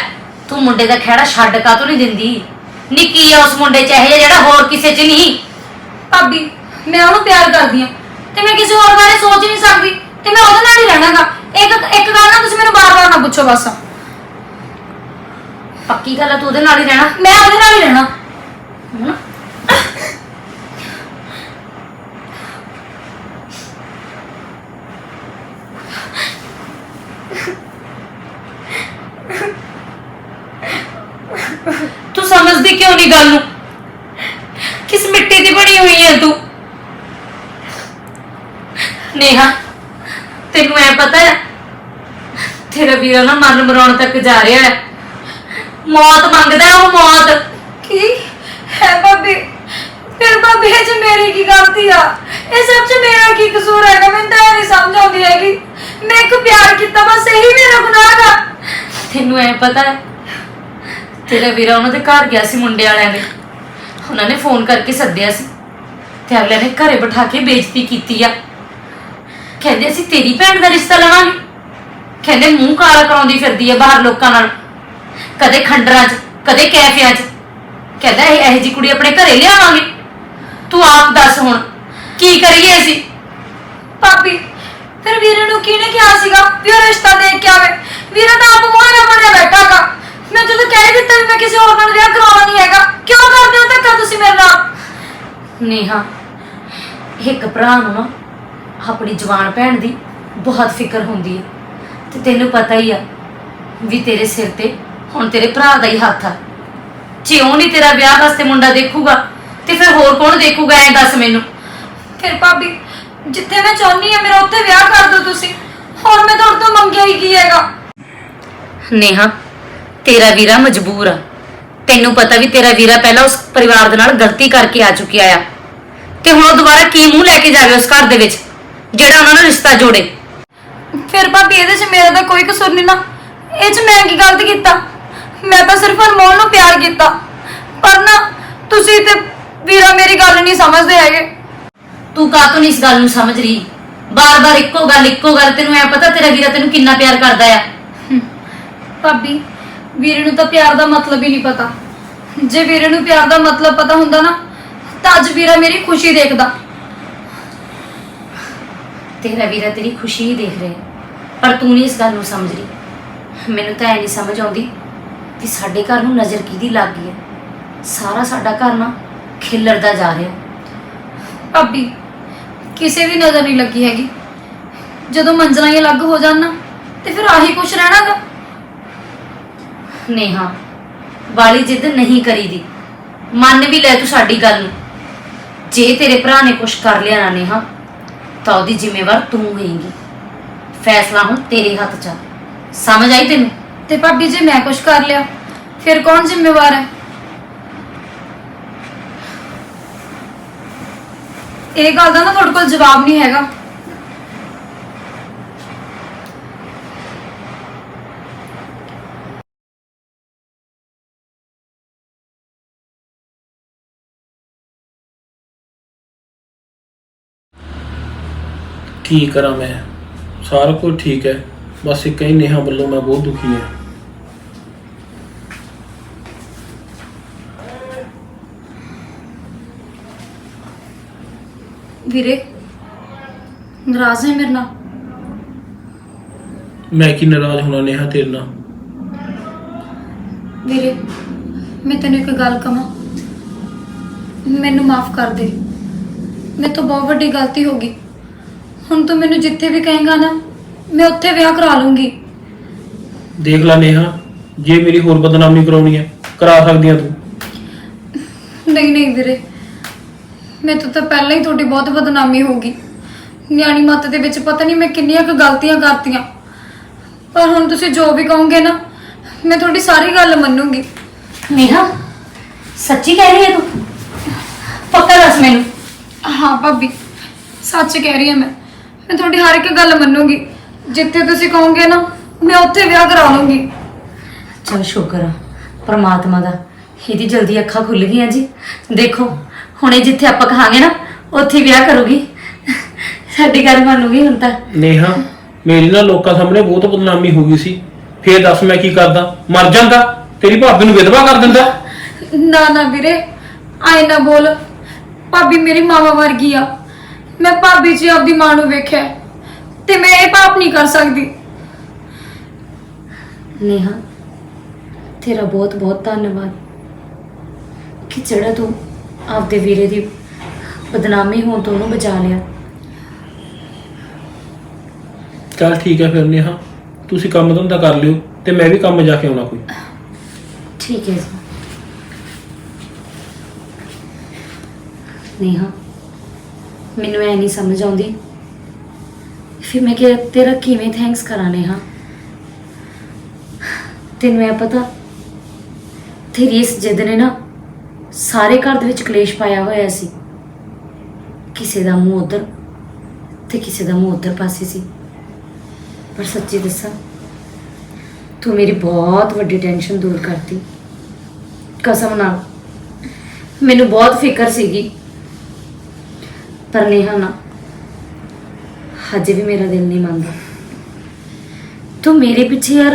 ਤੂੰ ਮੁੰਡੇ ਦਾ ਖਹਿੜਾ ਛੱਡ ਕਾ ਨਹੀਂ ਦਿੰਦੀ? ਨੀ ਕੀ ਆ ਉਸ ਮੁੰਡੇ ਚ? ਇਹ ਜਿਹੜਾ ਹੋਰ ਕਿਸੇ ਚ ਨਹੀਂ? ਭਾਬੀ ਮੈਂ ਉਹਨੂੰ ਪਿਆਰ ਕਰਦੀ ਆ। ਤੇ ਮੈਂ ਕਿਸੇ ਹੋਰ ਬਾਰੇ ਸੋਚ ਨਹੀਂ ਸਕਦੀ ਤੇ ਮੈਂ ਉਹਦੇ ਨਾਲ ਹੀ ਰਹਿਣਾਗਾ। ਇੱਕ ਇੱਕ ਗੱਲ ਨਾ ਤੁਸੀਂ ਮੈਨੂੰ ਬਾਰ-ਬਾਰ ਨਾ ਪੁੱਛੋ ਬਸ। ਪੱਕੀ ਗੱਲ ਆ, ਤੂੰ ਉਹਦੇ ਨਾਲ ਹੀ ਰਹਿਣਾ। ਮੈਂ ਉਹਦੇ ਨਾਲ ਹੀ ਰਹਿਣਾ। ਹਮ? ਤੂੰ ਸਮਝਦੀ ਕਿਉਂ ਨਹੀਂ ਗੱਲ ਨੂੰ? ਕਿਸ ਮਿੱਟੀ ਦੀ ਬਣੀ ਹੋਈ ਹੈ ਤੂੰ? ਨੇਹਾ ਤੈਨੂੰ ਐ ਪਤਾ ਹੈ ਤੇਰਾ ਵੀਰਾ ਨਾ ਮਰਨ ਮਰਾਉਣ ਤੱਕ ਜਾ ਰਿਹਾ ਹੈ। ਮੌਤ ਮੰਗਦਾ ਹੈ ਉਹ ਮੌਤ। ਕੀ? ਹੈ ਭਾਬੀ ਫਿਰ ਭਾਬੀ ਇਹ ਚ ਮੇਰੀ ਕੀ ਗਲਤੀ ਆ? ਇਹ ਸਭ ਚ ਮੇਰਾ ਕੀ ਕਸੂਰ ਹੈਗਾ? ਮੈਨੂੰ ਤਾਂ ਇਹ ਨਹੀਂ ਸਮਝ ਆਉਂਦੀ ਹੈਗੀ। ਮੈਂ ਇੱਕ ਪਿਆਰ ਕੀਤਾ ਬਸ ਇਹੀ ਮੇਰਾ ਗੁਨਾਹ ਦਾ ਤੈਨੂੰ ਐ ਪਤਾ ਹੈ ਤੇਰਾ ਵੀਰਾ ਉਹਨਾਂ ਦੇ ਘਰ ਗਿਆ ਸੀ ਮੁੰਡੇ ਵਾਲਿਆਂ ਦੇ। ਉਹਨਾਂ ਨੇ ਫੋਨ ਕਰਕੇ ਸੱਦਿਆ ਸੀ ਤੇ ਅਗਲੇ ਨੇ ਘਰੇ ਬਿਠਾ ਕੇ ਬੇਇੱਜ਼ਤੀ ਕੀਤੀ ਆ। ਕਹਿੰਦੇ ਅਸੀਂ ਤੇਰੀ ਭੈਣ ਦਾ ਰਿਸ਼ਤਾ ਲਵਾਂਗੇ। ਕਹਿੰਦੇ ਮੂੰਹ ਕਾਲਾ ਕਰਾਉਂਦੀ ਫਿਰਦੀ ਆ ਬਾਹਰ ਲੋਕਾਂ ਨਾਲ। ਕਦੇ ਖੰਡਰਾਂ 'ਚ ਕਦੇ ਕੈਫਿਆਂ 'ਚ। ਕਹਿੰਦਾ ਇਹ ਇਹੋ ਜੀ ਕੁੜੀ ਆਪਣੇ ਘਰੇ ਲਿਆਵਾਂਗੇ। ਤੂੰ ਆਪ ਦੱਸ ਹੁਣ ਕੀ ਕਰੀਏ ਅਸੀਂ? ਭਾਬੀ ਫਿਰ ਵੀਰੇ ਨੂੰ ਕਿਹਨੇ ਕਿਹਾ ਸੀਗਾ ਵੀ ਉਹ ਰਿਸ਼ਤਾ ਦੇਖ ਕੇ ਆਵੇ? ਵੀਰਾ ਤਾਂ ਆਪ ਮੋਹਰਾ ਬਣਿਆ ਬੈਠਾਗਾ ਮੈਂ ਜਦੋਂ ਕਹਿ ਦਿੱਤਾ ਵੀ ਮੈਂ ਕਿਸੇ ਹੋਰ ਨਾਲ ਵਿਆਹ ਕਰਾਉਣਾ ਨਹੀਂ ਹੈਗਾ ਕਿਉਂ ਕਰਦੇ ਹੋ ਧੱਕਾ ਤੁਸੀਂ ਮੇਰੇ ਨਾਲ? ਨੇਹਾ ਇੱਕ ਭਰਾ ਨੂੰ ਨਾ ਆਪਣੀ ਜਵਾਨ ਭੈਣ ਦੀ ਬਹੁਤ ਫਿਕਰ ਹੁੰਦੀ ਹੈ। ਤੇ ਤੈਨੂੰ ਪਤਾ ਹੀ ਆ ਵੀ ਤੇਰੇ ਸਿਰ ਤੇ ਹੁਣ ਤੇਰੇ ਭਰਾ ਦਾ ਹੀ ਹੱਥ ਆ। ਜੇ ਉਹ ਨਹੀਂ ਤੇਰਾ ਵਿਆਹ ਵਾਸਤੇ ਮੁੰਡਾ ਦੇਖੂਗਾ, ਤੇ ਫਿਰ ਹੋਰ ਕੌਣ ਦੇਖੂਗਾ, ਐਂ ਦੱਸ ਮੈਨੂੰ। ਫਿਰ ਭਾਬੀ, ਜਿੱਥੇ ਮੈਂ ਚਾਹੁੰਦੀ ਆ ਮੇਰਾ ਉੱਥੇ ਵਿਆਹ ਕਰ ਦਿਓ ਤੁਸੀਂ। ਹੋਰ ਮੈਂ ਤੁਹਾਡੇ ਤੋਂ ਮੰਗਿਆ ਹੀ ਕੀ ਹੈਗਾ? ਨੇਹਾ, ਤੇਰਾ ਵੀਰਾ ਮਜਬੂਰ ਆ। ਤੈਨੂੰ ਪਤਾ ਵੀ ਤੇਰਾ ਵੀਰਾ ਪਹਿਲਾਂ ਉਸ ਪਰਿਵਾਰ ਦੇ ਨਾਲ ਗਲਤੀ ਕਰਕੇ ਆ ਚੁੱਕਿਆ ਆ। ਤੇ ਹੁਣ ਉਹ ਦੁਬਾਰਾ ਕੀ ਮੂੰਹ ਲੈ ਕੇ ਜਾਵੇ ਉਸ ਘਰ ਦੇ ਵਿੱਚ? ਜਿਹੜਾ ਉਹਨਾਂ ਨੂੰ ਰਿਸ਼ਤਾ ਜੋੜੇ। ਫਿਰ ਭਾਬੀ ਇਹਦੇ 'ਚ ਮੇਰਾ ਤਾਂ ਕੋਈ ਕਸੂਰ ਨਹੀਂ ਨਾ। ਇਹ 'ਚ ਮੈਂ ਕੀ ਗਲਤ ਕੀਤਾ? ਮੈਂ ਤਾਂ ਸਿਰਫ ਅਨਮੋਲ ਨੂੰ ਪਿਆਰ ਕੀਤਾ। ਪਰ ਨਾ ਤੁਸੀਂ ਤੇ ਵੀਰਾ ਮੇਰੀ ਗੱਲ ਨਹੀਂ ਸਮਝਦੇ ਹੈਗੇ। ਤੂੰ ਕਾਹਤੋਂ ਨਹੀਂ ਇਸ ਗੱਲ ਨੂੰ ਸਮਝ ਰਹੀ? ਬਾਰ-ਬਾਰ ਇੱਕੋ ਗੱਲ ਇੱਕੋ ਗੱਲ ਤੈਨੂੰ ਐ ਪਤਾ ਤੇਰਾ ਵੀਰਾ ਤੈਨੂੰ ਕਿੰਨਾ ਪਿਆਰ ਕਰਦਾ ਆ? ਭਾਬੀ ਵੀਰੇ ਨੂੰ ਤਾਂ ਪਿਆਰ ਦਾ ਮਤਲਬ ਹੀ ਨਹੀਂ ਪਤਾ। ਜੇ ਵੀਰੇ ਨੂੰ ਪਿਆਰ ਦਾ ਮਤਲਬ ਪਤਾ ਹੁੰਦਾ ਨਾ ਤਾਂ ਅੱਜ ਵੀਰਾ ਮੇਰੀ ਖੁਸ਼ੀ ਦੇਖਦਾ। ਤੇਰਾ ਵੀਰਾ ਤੇਰੀ ਖੁਸ਼ੀ ਹੀ ਦੇਖ ਰਿਹਾ। ਪਰ ਤੂੰ ਨਹੀਂ ਇਸ ਗੱਲ ਨੂੰ ਸਮਝ ਰਹੀ। ਮੈਨੂੰ ਤਾਂ ਐ ਨਹੀਂ ਸਮਝ ਆਉਂਦੀ ਕਿ ਸਾਡੇ ਘਰ ਨੂੰ ਨਜ਼ਰ ਕਿਹਦੀ ਲੱਗ ਗਈ ਹੈ। ਸਾਰਾ ਸਾਡਾ ਘਰ ਨਾ ਖਿਲਰਦਾ ਜਾ ਰਿਹਾ ਭਾਬੀ ਕਿਸੇ ਦੀ ਨਜ਼ਰ ਨਹੀਂ ਲੱਗੀ ਹੈਗੀ। ਜਦੋਂ ਮੰਜ਼ਲਾਂ ਹੀ ਅਲੱਗ ਹੋ ਜਾਣ ਨਾ ਤੇ ਫਿਰ ਆਹੀ ਕੁਛ ਰਹਿਣਾਗਾ? ਨੇਹਾ ਵਾਲੀ ਜਿੱਦ ਨਹੀਂ ਕਰੀਦੀ। ਮੰਨ ਵੀ ਲੈ ਤੂੰ ਸਾਡੀ ਗੱਲ ਨੂੰ। ਜੇ ਤੇਰੇ ਭਰਾ ਨੇ ਕੁਝ ਕਰ ਲਿਆ ਨਾ ਨੇਹਾ ਤਾਂ ਉਹਦੀ ਜ਼ਿੰਮੇਵਾਰ ਤੂੰ ਹੋਏਂਗੀ। ਫੈਸਲਾ ਹੁਣ ਤੇਰੇ ਹੱਥ 'ਚ ਆ। ਸਮਝ ਆਈ ਤੈਨੂੰ? ਤੇ ਭਾਬੀ ਜੇ, ਮੈਂ ਕੁਝ ਕਰ ਲਿਆ। ਫਿਰ ਕੌਣ ਜ਼ਿੰਮੇਵਾਰ ਹੈ? ਇਹ ਗੱਲ ਦਾ ਨਾ ਤੁਹਾਡੇ ਕੋਲ ਜਵਾਬ ਨਹੀਂ ਹੈਗਾ। ਕੀ ਕਰਾਂ ਮੈਂ? ਸਾਰਾ ਕੁਝ ਠੀਕ ਹੈ। ਬਸ ਇੱਕ ਹੀ ਨੇਹਾ ਵੱਲੋਂ ਮੈਂ ਬਹੁਤ ਦੁਖੀ ਹਾਂ। ਵੀਰੇ ਨਾਰਾਜ਼ ਹੈ ਮੇਰੇ ਨਾਲ? ਮੈਂ ਕੀ ਨਾਰਾਜ਼ ਹੋਣਾ ਨੇਹਾ ਤੇਰੇ ਨਾਲ? ਵੀਰੇ ਮੈਂ ਤੈਨੂੰ ਇੱਕ ਗੱਲ ਕਹਾਂ। ਮੈਨੂੰ ਮਾਫ ਕਰ ਦੇ। ਮੇਰੇ ਤੋਂ ਬਹੁਤ ਵੱਡੀ ਗਲਤੀ ਹੋ ਗਈ। ਹੁਣ ਤੂੰ ਮੈਨੂੰ ਜਿੱਥੇ ਵੀ ਕਹੇਂਗਾ ਨਾ ਮੈਂ ਉੱਥੇ ਵਿਆਹ ਕਰਾ ਲੂੰਗੀ। ਦੇਖ ਲੈ ਨੇਹਾ ਜੇ ਮੇਰੀ ਹੋਰ ਬਦਨਾਮੀ ਕਰਾਉਣੀ ਹੈ ਕਰਾ ਸਕਦੀ ਆ ਤੂੰ। ਨਹੀਂ ਨਹੀਂ ਵੀਰੇ ਤੋਂ ਤਾਂ ਪਹਿਲਾਂ ਹੀ ਤੁਹਾਡੀ ਬਹੁਤ ਬਦਨਾਮੀ ਹੋ ਗਈ। ਨਿਆਣੀ ਮੱਤ ਦੇ ਵਿੱਚ ਪਤਾ ਨਹੀਂ ਮੈਂ ਕਿੰਨੀਆਂ ਕੁ ਗਲਤੀਆਂ ਕਰਤੀਆਂ। ਪਰ ਹੁਣ ਤੁਸੀਂ ਜੋ ਵੀ ਕਹੋਗੇ ਨਾ ਮੈਂ ਤੁਹਾਡੀ ਸਾਰੀ ਗੱਲ ਮੰਨੂੰਗੀ। ਨੇਹਾ ਸੱਚੀ ਕਹਿ ਰਹੀ ਹੈ ਤੂੰ? ਪੱਕਾ ਦੱਸ ਮੈਨੂੰ। ਹਾਂ ਭਾਬੀ ਸੱਚ ਕਹਿ ਰਹੀ ਹਾਂ ਮੈਂ। ਮੈਂ ਤੁਹਾਡੀ ਹਰ ਇੱਕ ਗੱਲ ਮੰਨੂੰਗੀ। ਜਿੱਥੇ ਤੁਸੀਂ ਕਹੋਗੇ ਨਾ ਮੈਂ ਉੱਥੇ ਵਿਆਹ ਕਰਾ ਲੂੰਗੀ। ਚਲ ਸ਼ੁਕਰ ਆ ਪ੍ਰਮਾਤਮਾ ਦਾ। ਇਹਦੀ ਜਲਦੀ ਅੱਖਾਂ ਖੁੱਲ ਗਈਆਂ ਜੀ। ਦੇਖੋ ਹੁਣੇ ਜਿੱਥੇ ਆਪਾਂ ਕਹਾਂਗੇ ਨਾ ਉੱਥੇ ਹੀ ਵਿਆਹ ਕਰੂਗੀ। ਸਾਡੀ ਗੱਲ ਮੰਨੂਗੀ ਹੁਣ ਤਾਂ। ਨੇਹਾ ਮੇਰੀ ਨਾ ਲੋਕਾਂ ਸਾਹਮਣੇ ਬਹੁਤ ਬਦਨਾਮੀ ਹੋ ਗਈ ਸੀ। ਫੇਰ ਦੱਸ ਮੈਂ ਕੀ ਕਰਦਾ? ਮਰ ਜਾਂਦਾ? ਤੇਰੀ ਭਾਬੀ ਨੂੰ ਵਿਧਵਾ ਕਰ ਦਿੰਦਾ? ਨਾ ਨਾ ਵੀਰੇ ਆਏ ਨਾ ਬੋਲ। ਭਾਬੀ ਮੇਰੀ ਮਾਵਾ ਵਰਗੀ ਆ। ਮੈਂ ਭਾਬੀ ਜੀ ਆਪਦੀ ਮਾਂ ਨੂੰ ਵੇਖਿਆ ਹੈ, ਤੇ ਮੈਂ ਇਹ ਪਾਪ ਨਹੀਂ ਕਰ ਸਕਦੀ। ਨੇਹਾ ਤੇਰਾ ਬਹੁਤ ਬਹੁਤ ਧੰਨਵਾਦ ਕਿ ਜਿਹੜਾ ਤੂੰ ਆਪਦੇ ਵੀਰੇ ਦੀ ਬਦਨਾਮੀ ਹੋਣ ਤੋਂ ਉਹਨੂੰ ਬਚਾ ਲਿਆ। ਚਲ ਠੀਕ ਹੈ ਫਿਰ ਨੇਹਾ ਤੁਸੀਂ ਕੰਮ ਧੰਦਾ ਕਰ ਲਿਓ ਤੇ ਮੈਂ ਵੀ ਕੰਮ ਜਾ ਕੇ ਆਉਣਾ ਕੋਈ। ਠੀਕ ਹੈ ਜੀ। ਨੇਹਾ ਮੈਨੂੰ ਐ ਨਹੀਂ ਸਮਝ ਆਉਂਦੀ। ਫਿਰ ਮੈਂ ਕਿ ਤੇਰਾ ਕਿਵੇਂ ਥੈਂਕਸ ਕਰਾਂ ਨੇਹਾ? ਤੈਨੂੰ ਇਹ ਪਤਾ, ਤੇਰੀ ਇਸ ਜਿੱਦ ਨੇ ਨਾ ਸਾਰੇ ਘਰ ਦੇ ਵਿੱਚ ਕਲੇਸ਼ ਪਾਇਆ ਹੋਇਆ ਸੀ। ਕਿਸੇ ਦਾ ਮੂੰਹ ਉਧਰ ਤੇ ਕਿਸੇ ਦਾ ਮੂੰਹ ਉਧਰ ਪਾਸੇ ਸੀ। ਪਰ ਸੱਚੀ ਦੱਸਾਂ, ਤੂੰ ਮੇਰੀ ਬਹੁਤ ਵੱਡੀ ਟੈਨਸ਼ਨ ਦੂਰ ਕਰਤੀ। ਕਸਮ ਨਾਲ, ਮੈਨੂੰ ਬਹੁਤ ਫਿਕਰ ਸੀਗੀ ਪਰ ਨੇਹਾ ਨਾ। ਹਜੇ ਵੀ ਮੇਰਾ ਦਿਲ ਨਹੀਂ ਮੰਨਦਾ। ਤੂੰ ਮੇਰੇ ਪਿੱਛੇ ਯਾਰ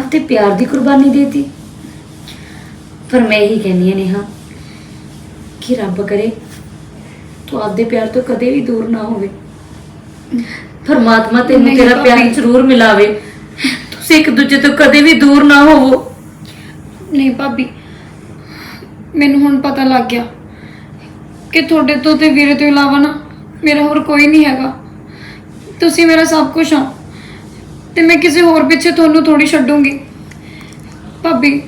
ਆਪਦੇ ਪਿਆਰ ਦੀ ਕੁਰਬਾਨੀ ਦੇਤੀ। ਪਰ ਮੈਂ ਇਹੀ ਕਹਿੰਦੀ ਹਾਂ ਨੇਹਾ ਕਿ ਰੱਬ ਕਰੇ ਤੂੰ ਆਪਦੇ ਪਿਆਰ ਤੋਂ ਕਦੇ ਵੀ ਦੂਰ ਨਾ ਹੋਵੇ। ਪਰਮਾਤਮਾ ਤੈਨੂੰ ਤੇਰਾ ਪਿਆਰ। ਜ਼ਰੂਰ ਮਿਲਾਵੇ। ਤੁਸੀਂ ਇੱਕ ਦੂਜੇ ਤੋਂ ਕਦੇ ਵੀ ਦੂਰ ਨਾ ਹੋਵੋ। ਨਹੀਂ ਭਾਬੀ ਮੈਨੂੰ ਹੁਣ ਪਤਾ ਲੱਗ ਗਿਆ। ਕਿ ਤੁਹਾਡੇ ਤੋਂ ਤੇ ਵੀਰੇ ਤੋਂ ਇਲਾਵਾ ਨਾ ਮੇਰਾ ਹੋਰ ਕੋਈ ਨਹੀਂ ਹੈਗਾ। ਤੁਸੀਂ ਮੇਰਾ ਸਭ ਕੁਝ ਹੋ। ਤੇ ਮੈਂ ਕਿਸੇ ਹੋਰ ਪਿੱਛੇ ਤੁਹਾਨੂੰ ਥੋੜੀ ਛੱਡੂੰਗੀ। ਭਾਬੀ,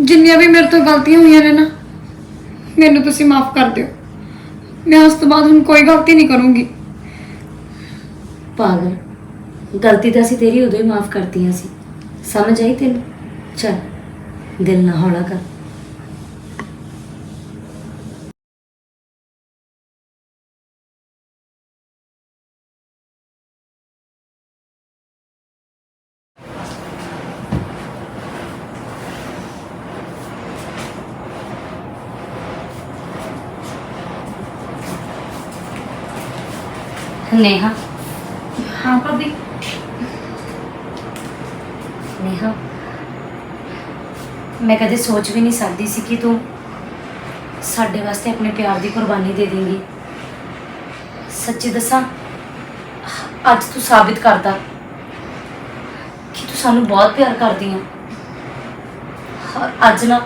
ਜਿੰਨੀਆਂ ਵੀ ਮੇਰੇ ਤੋਂ ਗਲਤੀਆਂ ਹੋਈਆਂ ਨੇ ਨਾ, ਮੈਨੂੰ ਤੁਸੀਂ ਮਾਫ ਕਰ ਦਿਓ। ਮੈਂ ਉਸ ਤੋਂ ਬਾਅਦ ਹੁਣ ਕੋਈ ਗਲਤੀ ਨਹੀਂ ਕਰੂੰਗੀ। ਪਾਗਲ, ਗਲਤੀ ਤਾਂ ਅਸੀਂ ਤੇਰੀ ਉਦੋਂ ਹੀ ਮਾਫ ਕਰਤੀਆਂ ਸੀ। ਸਮਝ ਆਈ ਤੈਨੂੰ? ਚੱਲ, ਦਿਲ ਨਾ ਹੌਲਾ ਕਰ। ਨੇਹਾ। ਹਾਂ ਭਾਬੀ। ਨੇਹਾ ਮੈਂ ਕਦੇ ਸੋਚ ਵੀ ਨਹੀਂ ਸਕਦੀ ਸੀ ਕਿ ਤੂੰ ਸਾਡੇ ਵਾਸਤੇ ਆਪਣੇ ਪਿਆਰ ਦੀ ਕੁਰਬਾਨੀ ਦੇ ਦੇਂਗੀ। ਸੱਚੀ ਦੱਸਾਂ ਅੱਜ ਤੂੰ ਸਾਬਿਤ ਕਰਦਾ ਕਿ ਤੂੰ ਸਾਨੂੰ ਬਹੁਤ ਪਿਆਰ ਕਰਦੀ ਆ। ਅੱਜ ਨਾ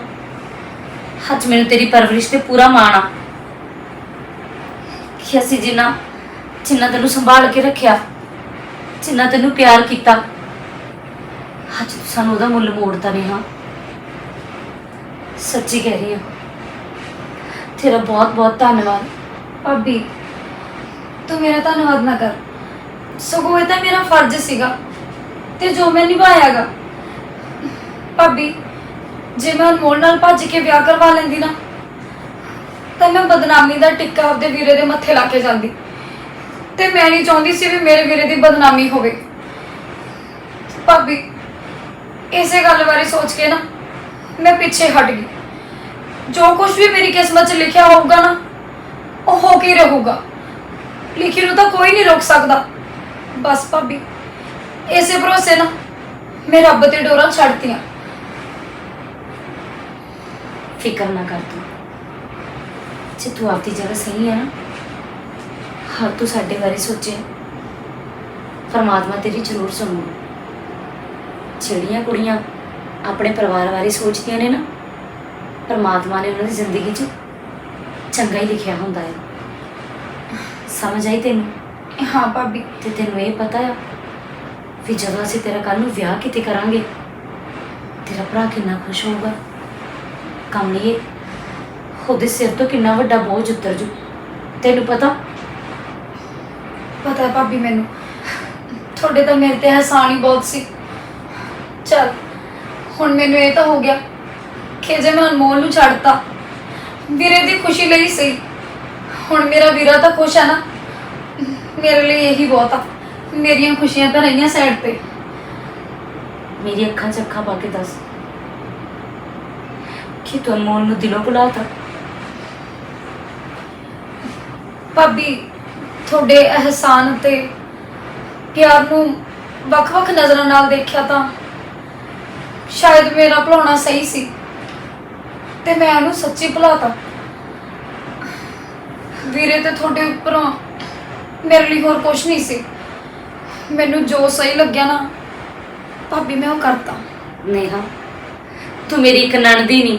ਅੱਜ ਮੈਨੂੰ ਤੇਰੀ ਪਰਵਰਿਸ਼ ਤੇ ਪੂਰਾ ਮਾਣ ਆ ਕਿ ਅਸੀਂ ਜਿੰਨਾ ਜਿੰਨਾ ਤੈਨੂੰ ਸੰਭਾਲ ਕੇ ਰੱਖਿਆ, ਜਿੰਨਾ ਤੈਨੂੰ ਪਿਆਰ ਕੀਤਾ, ਅੱਜ ਤੂੰ ਸਾਨੂੰ ਉਹਦਾ ਮੁੱਲ ਮੋੜਦਾ ਨਹੀਂ, ਹਾਂ। ਸੱਚੀ ਕਹਿ ਰਹੀ ਹਾਂ। ਤੇਰਾ ਬਹੁਤ ਬਹੁਤ ਧੰਨਵਾਦ। ਭਾਬੀ, ਤੂੰ ਮੇਰਾ ਧੰਨਵਾਦ ਨਾ ਕਰ। ਸਗੋਂ ਇਹ ਤਾਂ ਮੇਰਾ ਫਰਜ਼ ਸੀਗਾ ਤੇ ਜੋ ਮੈਂ ਨਿਭਾਇਆਗਾ। ਭਾਬੀ, ਜੇ ਮੈਂ ਅਨਮੋਲ ਨਾਲ ਭੱਜ ਕੇ ਵਿਆਹ ਕਰਵਾ ਲੈਂਦੀ ਨਾ, ਤਾਂ ਮੈਂ ਬਦਨਾਮੀ ਦਾ ਟਿੱਕਾ ਆਪਦੇ ਵੀਰੇ ਦੇ ਮੱਥੇ ਲਾ ਕੇ ਜਾਂਦੀ। ਤੇ ਮੈਂ ਨਹੀਂ ਚਾਹੁੰਦੀ ਸੀ ਵੀ ਮੇਰੇ ਵੀਰੇ ਦੀ ਬਦਨਾਮੀ ਹੋਵੇ। ਭਾਬੀ, ਇਸੇ ਗੱਲ ਬਾਰੇ ਸੋਚ ਕੇ ਨਾ ਮੈਂ ਪਿੱਛੇ ਹਟ ਗਈ। ਜੋ ਕੁਝ ਵੀ ਮੇਰੀ ਕਿਸਮਤ 'ਚ ਲਿਖਿਆ ਹੋਊਗਾ ਨਾ, ਉਹ ਹੋ ਕੇ ਰਹੂਗਾ। ਲਿਖੀ ਨੂੰ ਤਾਂ ਕੋਈ ਨਹੀਂ ਰੋਕ ਸਕਦਾ। ਬਸ ਭਾਬੀ, ਇਸੇ ਭਰੋਸੇ ਨਾ ਮੈਂ ਰੱਬ ਤੇ ਡੋਰਾਂ ਛੱਡਤੀਆਂ। ਫਿਕਰ ਨਾ ਕਰ ਤੂੰ। ਜੇ ਤੂੰ ਆਪਦੀ ਜਗ੍ਹਾ ਸਹੀ ਹੈ ਨਾ ਹਰ ਤੂੰ ਸਾਡੇ ਬਾਰੇ ਸੋਚੇ। ਪਰਮਾਤਮਾ ਤੇਰੀ ਜ਼ਰੂਰ ਸੁਣੂ। ਜਿਹੜੀਆਂ ਕੁੜੀਆਂ ਆਪਣੇ ਪਰਿਵਾਰ ਬਾਰੇ ਸੋਚਦੀਆਂ ਨੇ ਨਾ ਪਰਮਾਤਮਾ ਨੇ ਉਹਨਾਂ ਦੀ ਜ਼ਿੰਦਗੀ 'ਚ ਚੰਗਾ ਹੀ ਲਿਖਿਆ ਹੁੰਦਾ ਹੈ। ਸਮਝ ਆਈ ਤੈਨੂੰ? ਹਾਂ ਭਾਬੀ। ਤੇ ਤੈਨੂੰ ਇਹ ਪਤਾ ਆ ਵੀ ਜਦੋਂ ਅਸੀਂ ਤੇਰਾ ਕੱਲ ਨੂੰ ਵਿਆਹ ਕਿਤੇ ਕਰਾਂਗੇ ਤੇਰਾ ਭਰਾ ਕਿੰਨਾ ਖੁਸ਼ ਹੋਊਗਾ। ਕਮਲੀਏ ਉਹਦੇ ਸਿਰ ਤੋਂ ਕਿੰਨਾ ਵੱਡਾ ਬੋਝ ਉਤਰ ਜੂ। ਤੈਨੂੰ ਪਤਾ ਪਤਾ ਹੈ ਭਾਬੀ ਮੈਨੂੰ। ਤੁਹਾਡੇ ਤਾਂ ਮੇਰੇ ਤੇ ਅਹਿਸਾਨ ਹੀ ਬਹੁਤ ਸੀ। ਚਲ ਹੁਣ ਮੈਨੂੰ ਇਹ ਤਾਂ ਹੋ ਗਿਆ ਕਿ ਜੇ ਮੈਂ ਅਨਮੋਲ ਨੂੰ ਛੱਡਤਾ ਵੀਰੇ ਦੀ ਖੁਸ਼ੀ ਲਈ ਸਹੀ ਹੁਣ ਮੇਰਾ ਵੀਰਾ ਤਾਂ ਖੁਸ਼ ਹੈ ਨਾ। ਮੇਰੇ ਲਈ ਇਹੀ ਬਹੁਤ ਆ। ਮੇਰੀਆਂ ਖੁਸ਼ੀਆਂ ਤਾਂ ਰਹੀਆਂ ਸਾਈਡ ਤੇ। ਮੇਰੀ ਅੱਖਾਂ 'ਚ ਅੱਖਾਂ ਪਾ ਕੇ ਦੱਸ। ਕਿ ਤੂੰ ਅਨਮੋਲ ਨੂੰ ਦਿਲੋਂ ਭੁਲਾਤਾ? ਭਾਬੀ ਤੁਹਾਡੇ ਅਹਿਸਾਨ ਤੇ ਪਿਆਰ ਨੂੰ ਵੱਖ-ਵੱਖ ਨਜ਼ਰਾਂ ਨਾਲ ਦੇਖਿਆ ਤਾਂ ਸ਼ਾਇਦ ਮੇਰਾ ਭੁਲਾਉਣਾ ਸਹੀ ਸੀ ਤੇ ਮੈਂ ਉਹਨੂੰ ਸੱਚੀ ਭੁਲਾਤਾ। ਵੀਰੇ ਤੇ ਤੁਹਾਡੇ ਉੱਪਰੋਂ ਮੇਰੇ ਲਈ ਹੋਰ ਕੁਝ ਨਹੀਂ ਸੀ। ਮੈਨੂੰ ਜੋ ਸਹੀ ਲੱਗਿਆ ਨਾ, ਭਾਬੀ ਮੈਂ ਉਹ ਕਰਤਾ। ਨੇਹਾ, ਤੂੰ ਮੇਰੀ ਇੱਕ ਨਣਦੀ ਨਹੀਂ,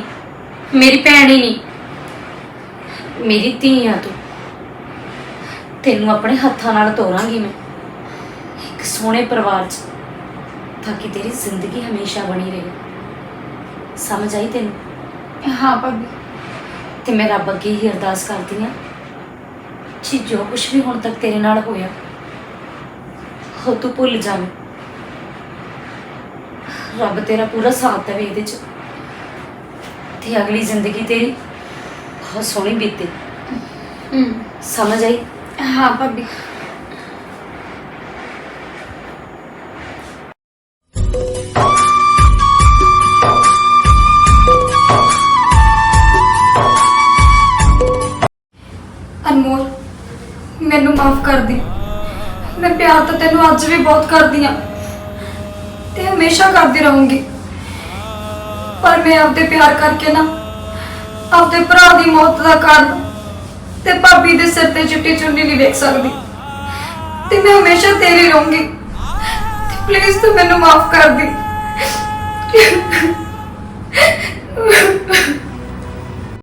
ਮੇਰੀ ਭੈਣ ਹੀ ਨਹੀਂ। ਮੇਰੀ ਧੀ ਆ ਤੂੰ। ਤੈਨੂੰ ਆਪਣੇ ਹੱਥਾਂ ਨਾਲ ਤੋਰਾਂਗੀ ਮੈਂ। ਇੱਕ ਸੋਹਣੇ ਪਰਿਵਾਰ 'ਚ ਤਾਂ ਕਿ ਤੇਰੀ ਜ਼ਿੰਦਗੀ ਹਮੇਸ਼ਾ ਬਣੀ ਰਹੇ। ਸਮਝ ਆਈ ਤੈਨੂੰ? ਹਾਂ ਭਾਬੀ। ਤੇ ਮੈਂ ਰੱਬ ਅੱਗੇ ਹੀ ਅਰਦਾਸ ਕਰਦੀ ਹਾਂ ਕਿ ਜੋ ਕੁਝ ਵੀ ਹੁਣ ਤੱਕ ਤੇਰੇ ਨਾਲ ਹੋਇਆ ਉਹ ਤੂੰ ਭੁੱਲ ਜਾਵੇਂ ਰੱਬ ਤੇਰਾ ਪੂਰਾ ਸਾਥ ਦੇਵੇ ਇਹਦੇ ਚ। ਤੇ ਅਗਲੀ ਜ਼ਿੰਦਗੀ ਤੇਰੀ ਬਹੁਤ ਸੋਹਣੀ ਬੀਤੇ। ਹੂੰ। ਸਮਝ ਆਈ? ਹਾਂ, ਭਾਬੀ। ਅਨਮੋਲ, ਮੈਨੂੰ ਮਾਫ ਕਰ ਦੇ। ਮੈਂ ਪਿਆਰ ਤਾਂ ਤੈਨੂੰ ਅੱਜ ਵੀ ਬਹੁਤ ਕਰਦੀ ਆ ਤੇ ਹਮੇਸ਼ਾ ਕਰਦੀ ਰਹੂੰਗੀ। ਪਰ ਮੈਂ ਆਪਦੇ ਪਿਆਰ ਕਰਕੇ ਨਾ, ਆਪਦੇ ਭਰਾ ਦੀ ਮੌਤ ਦਾ ਕਾਰਨ ਤੇ ਭਾਬੀ ਦੇ ਸਿਰ ਤੇ ਚਿੱਟੀ ਚੁੰਨੀ ਨਹੀਂ ਵੇਖ ਸਕਦੀ। ਤੇ ਮੈਂ ਹਮੇਸ਼ਾ ਤੇਰੀ ਰਹੂੰਗੀ। ਤੇ ਪਲੀਜ਼ ਤੂੰ ਮੈਨੂੰ ਮਾਫ ਕਰ ਦੇ।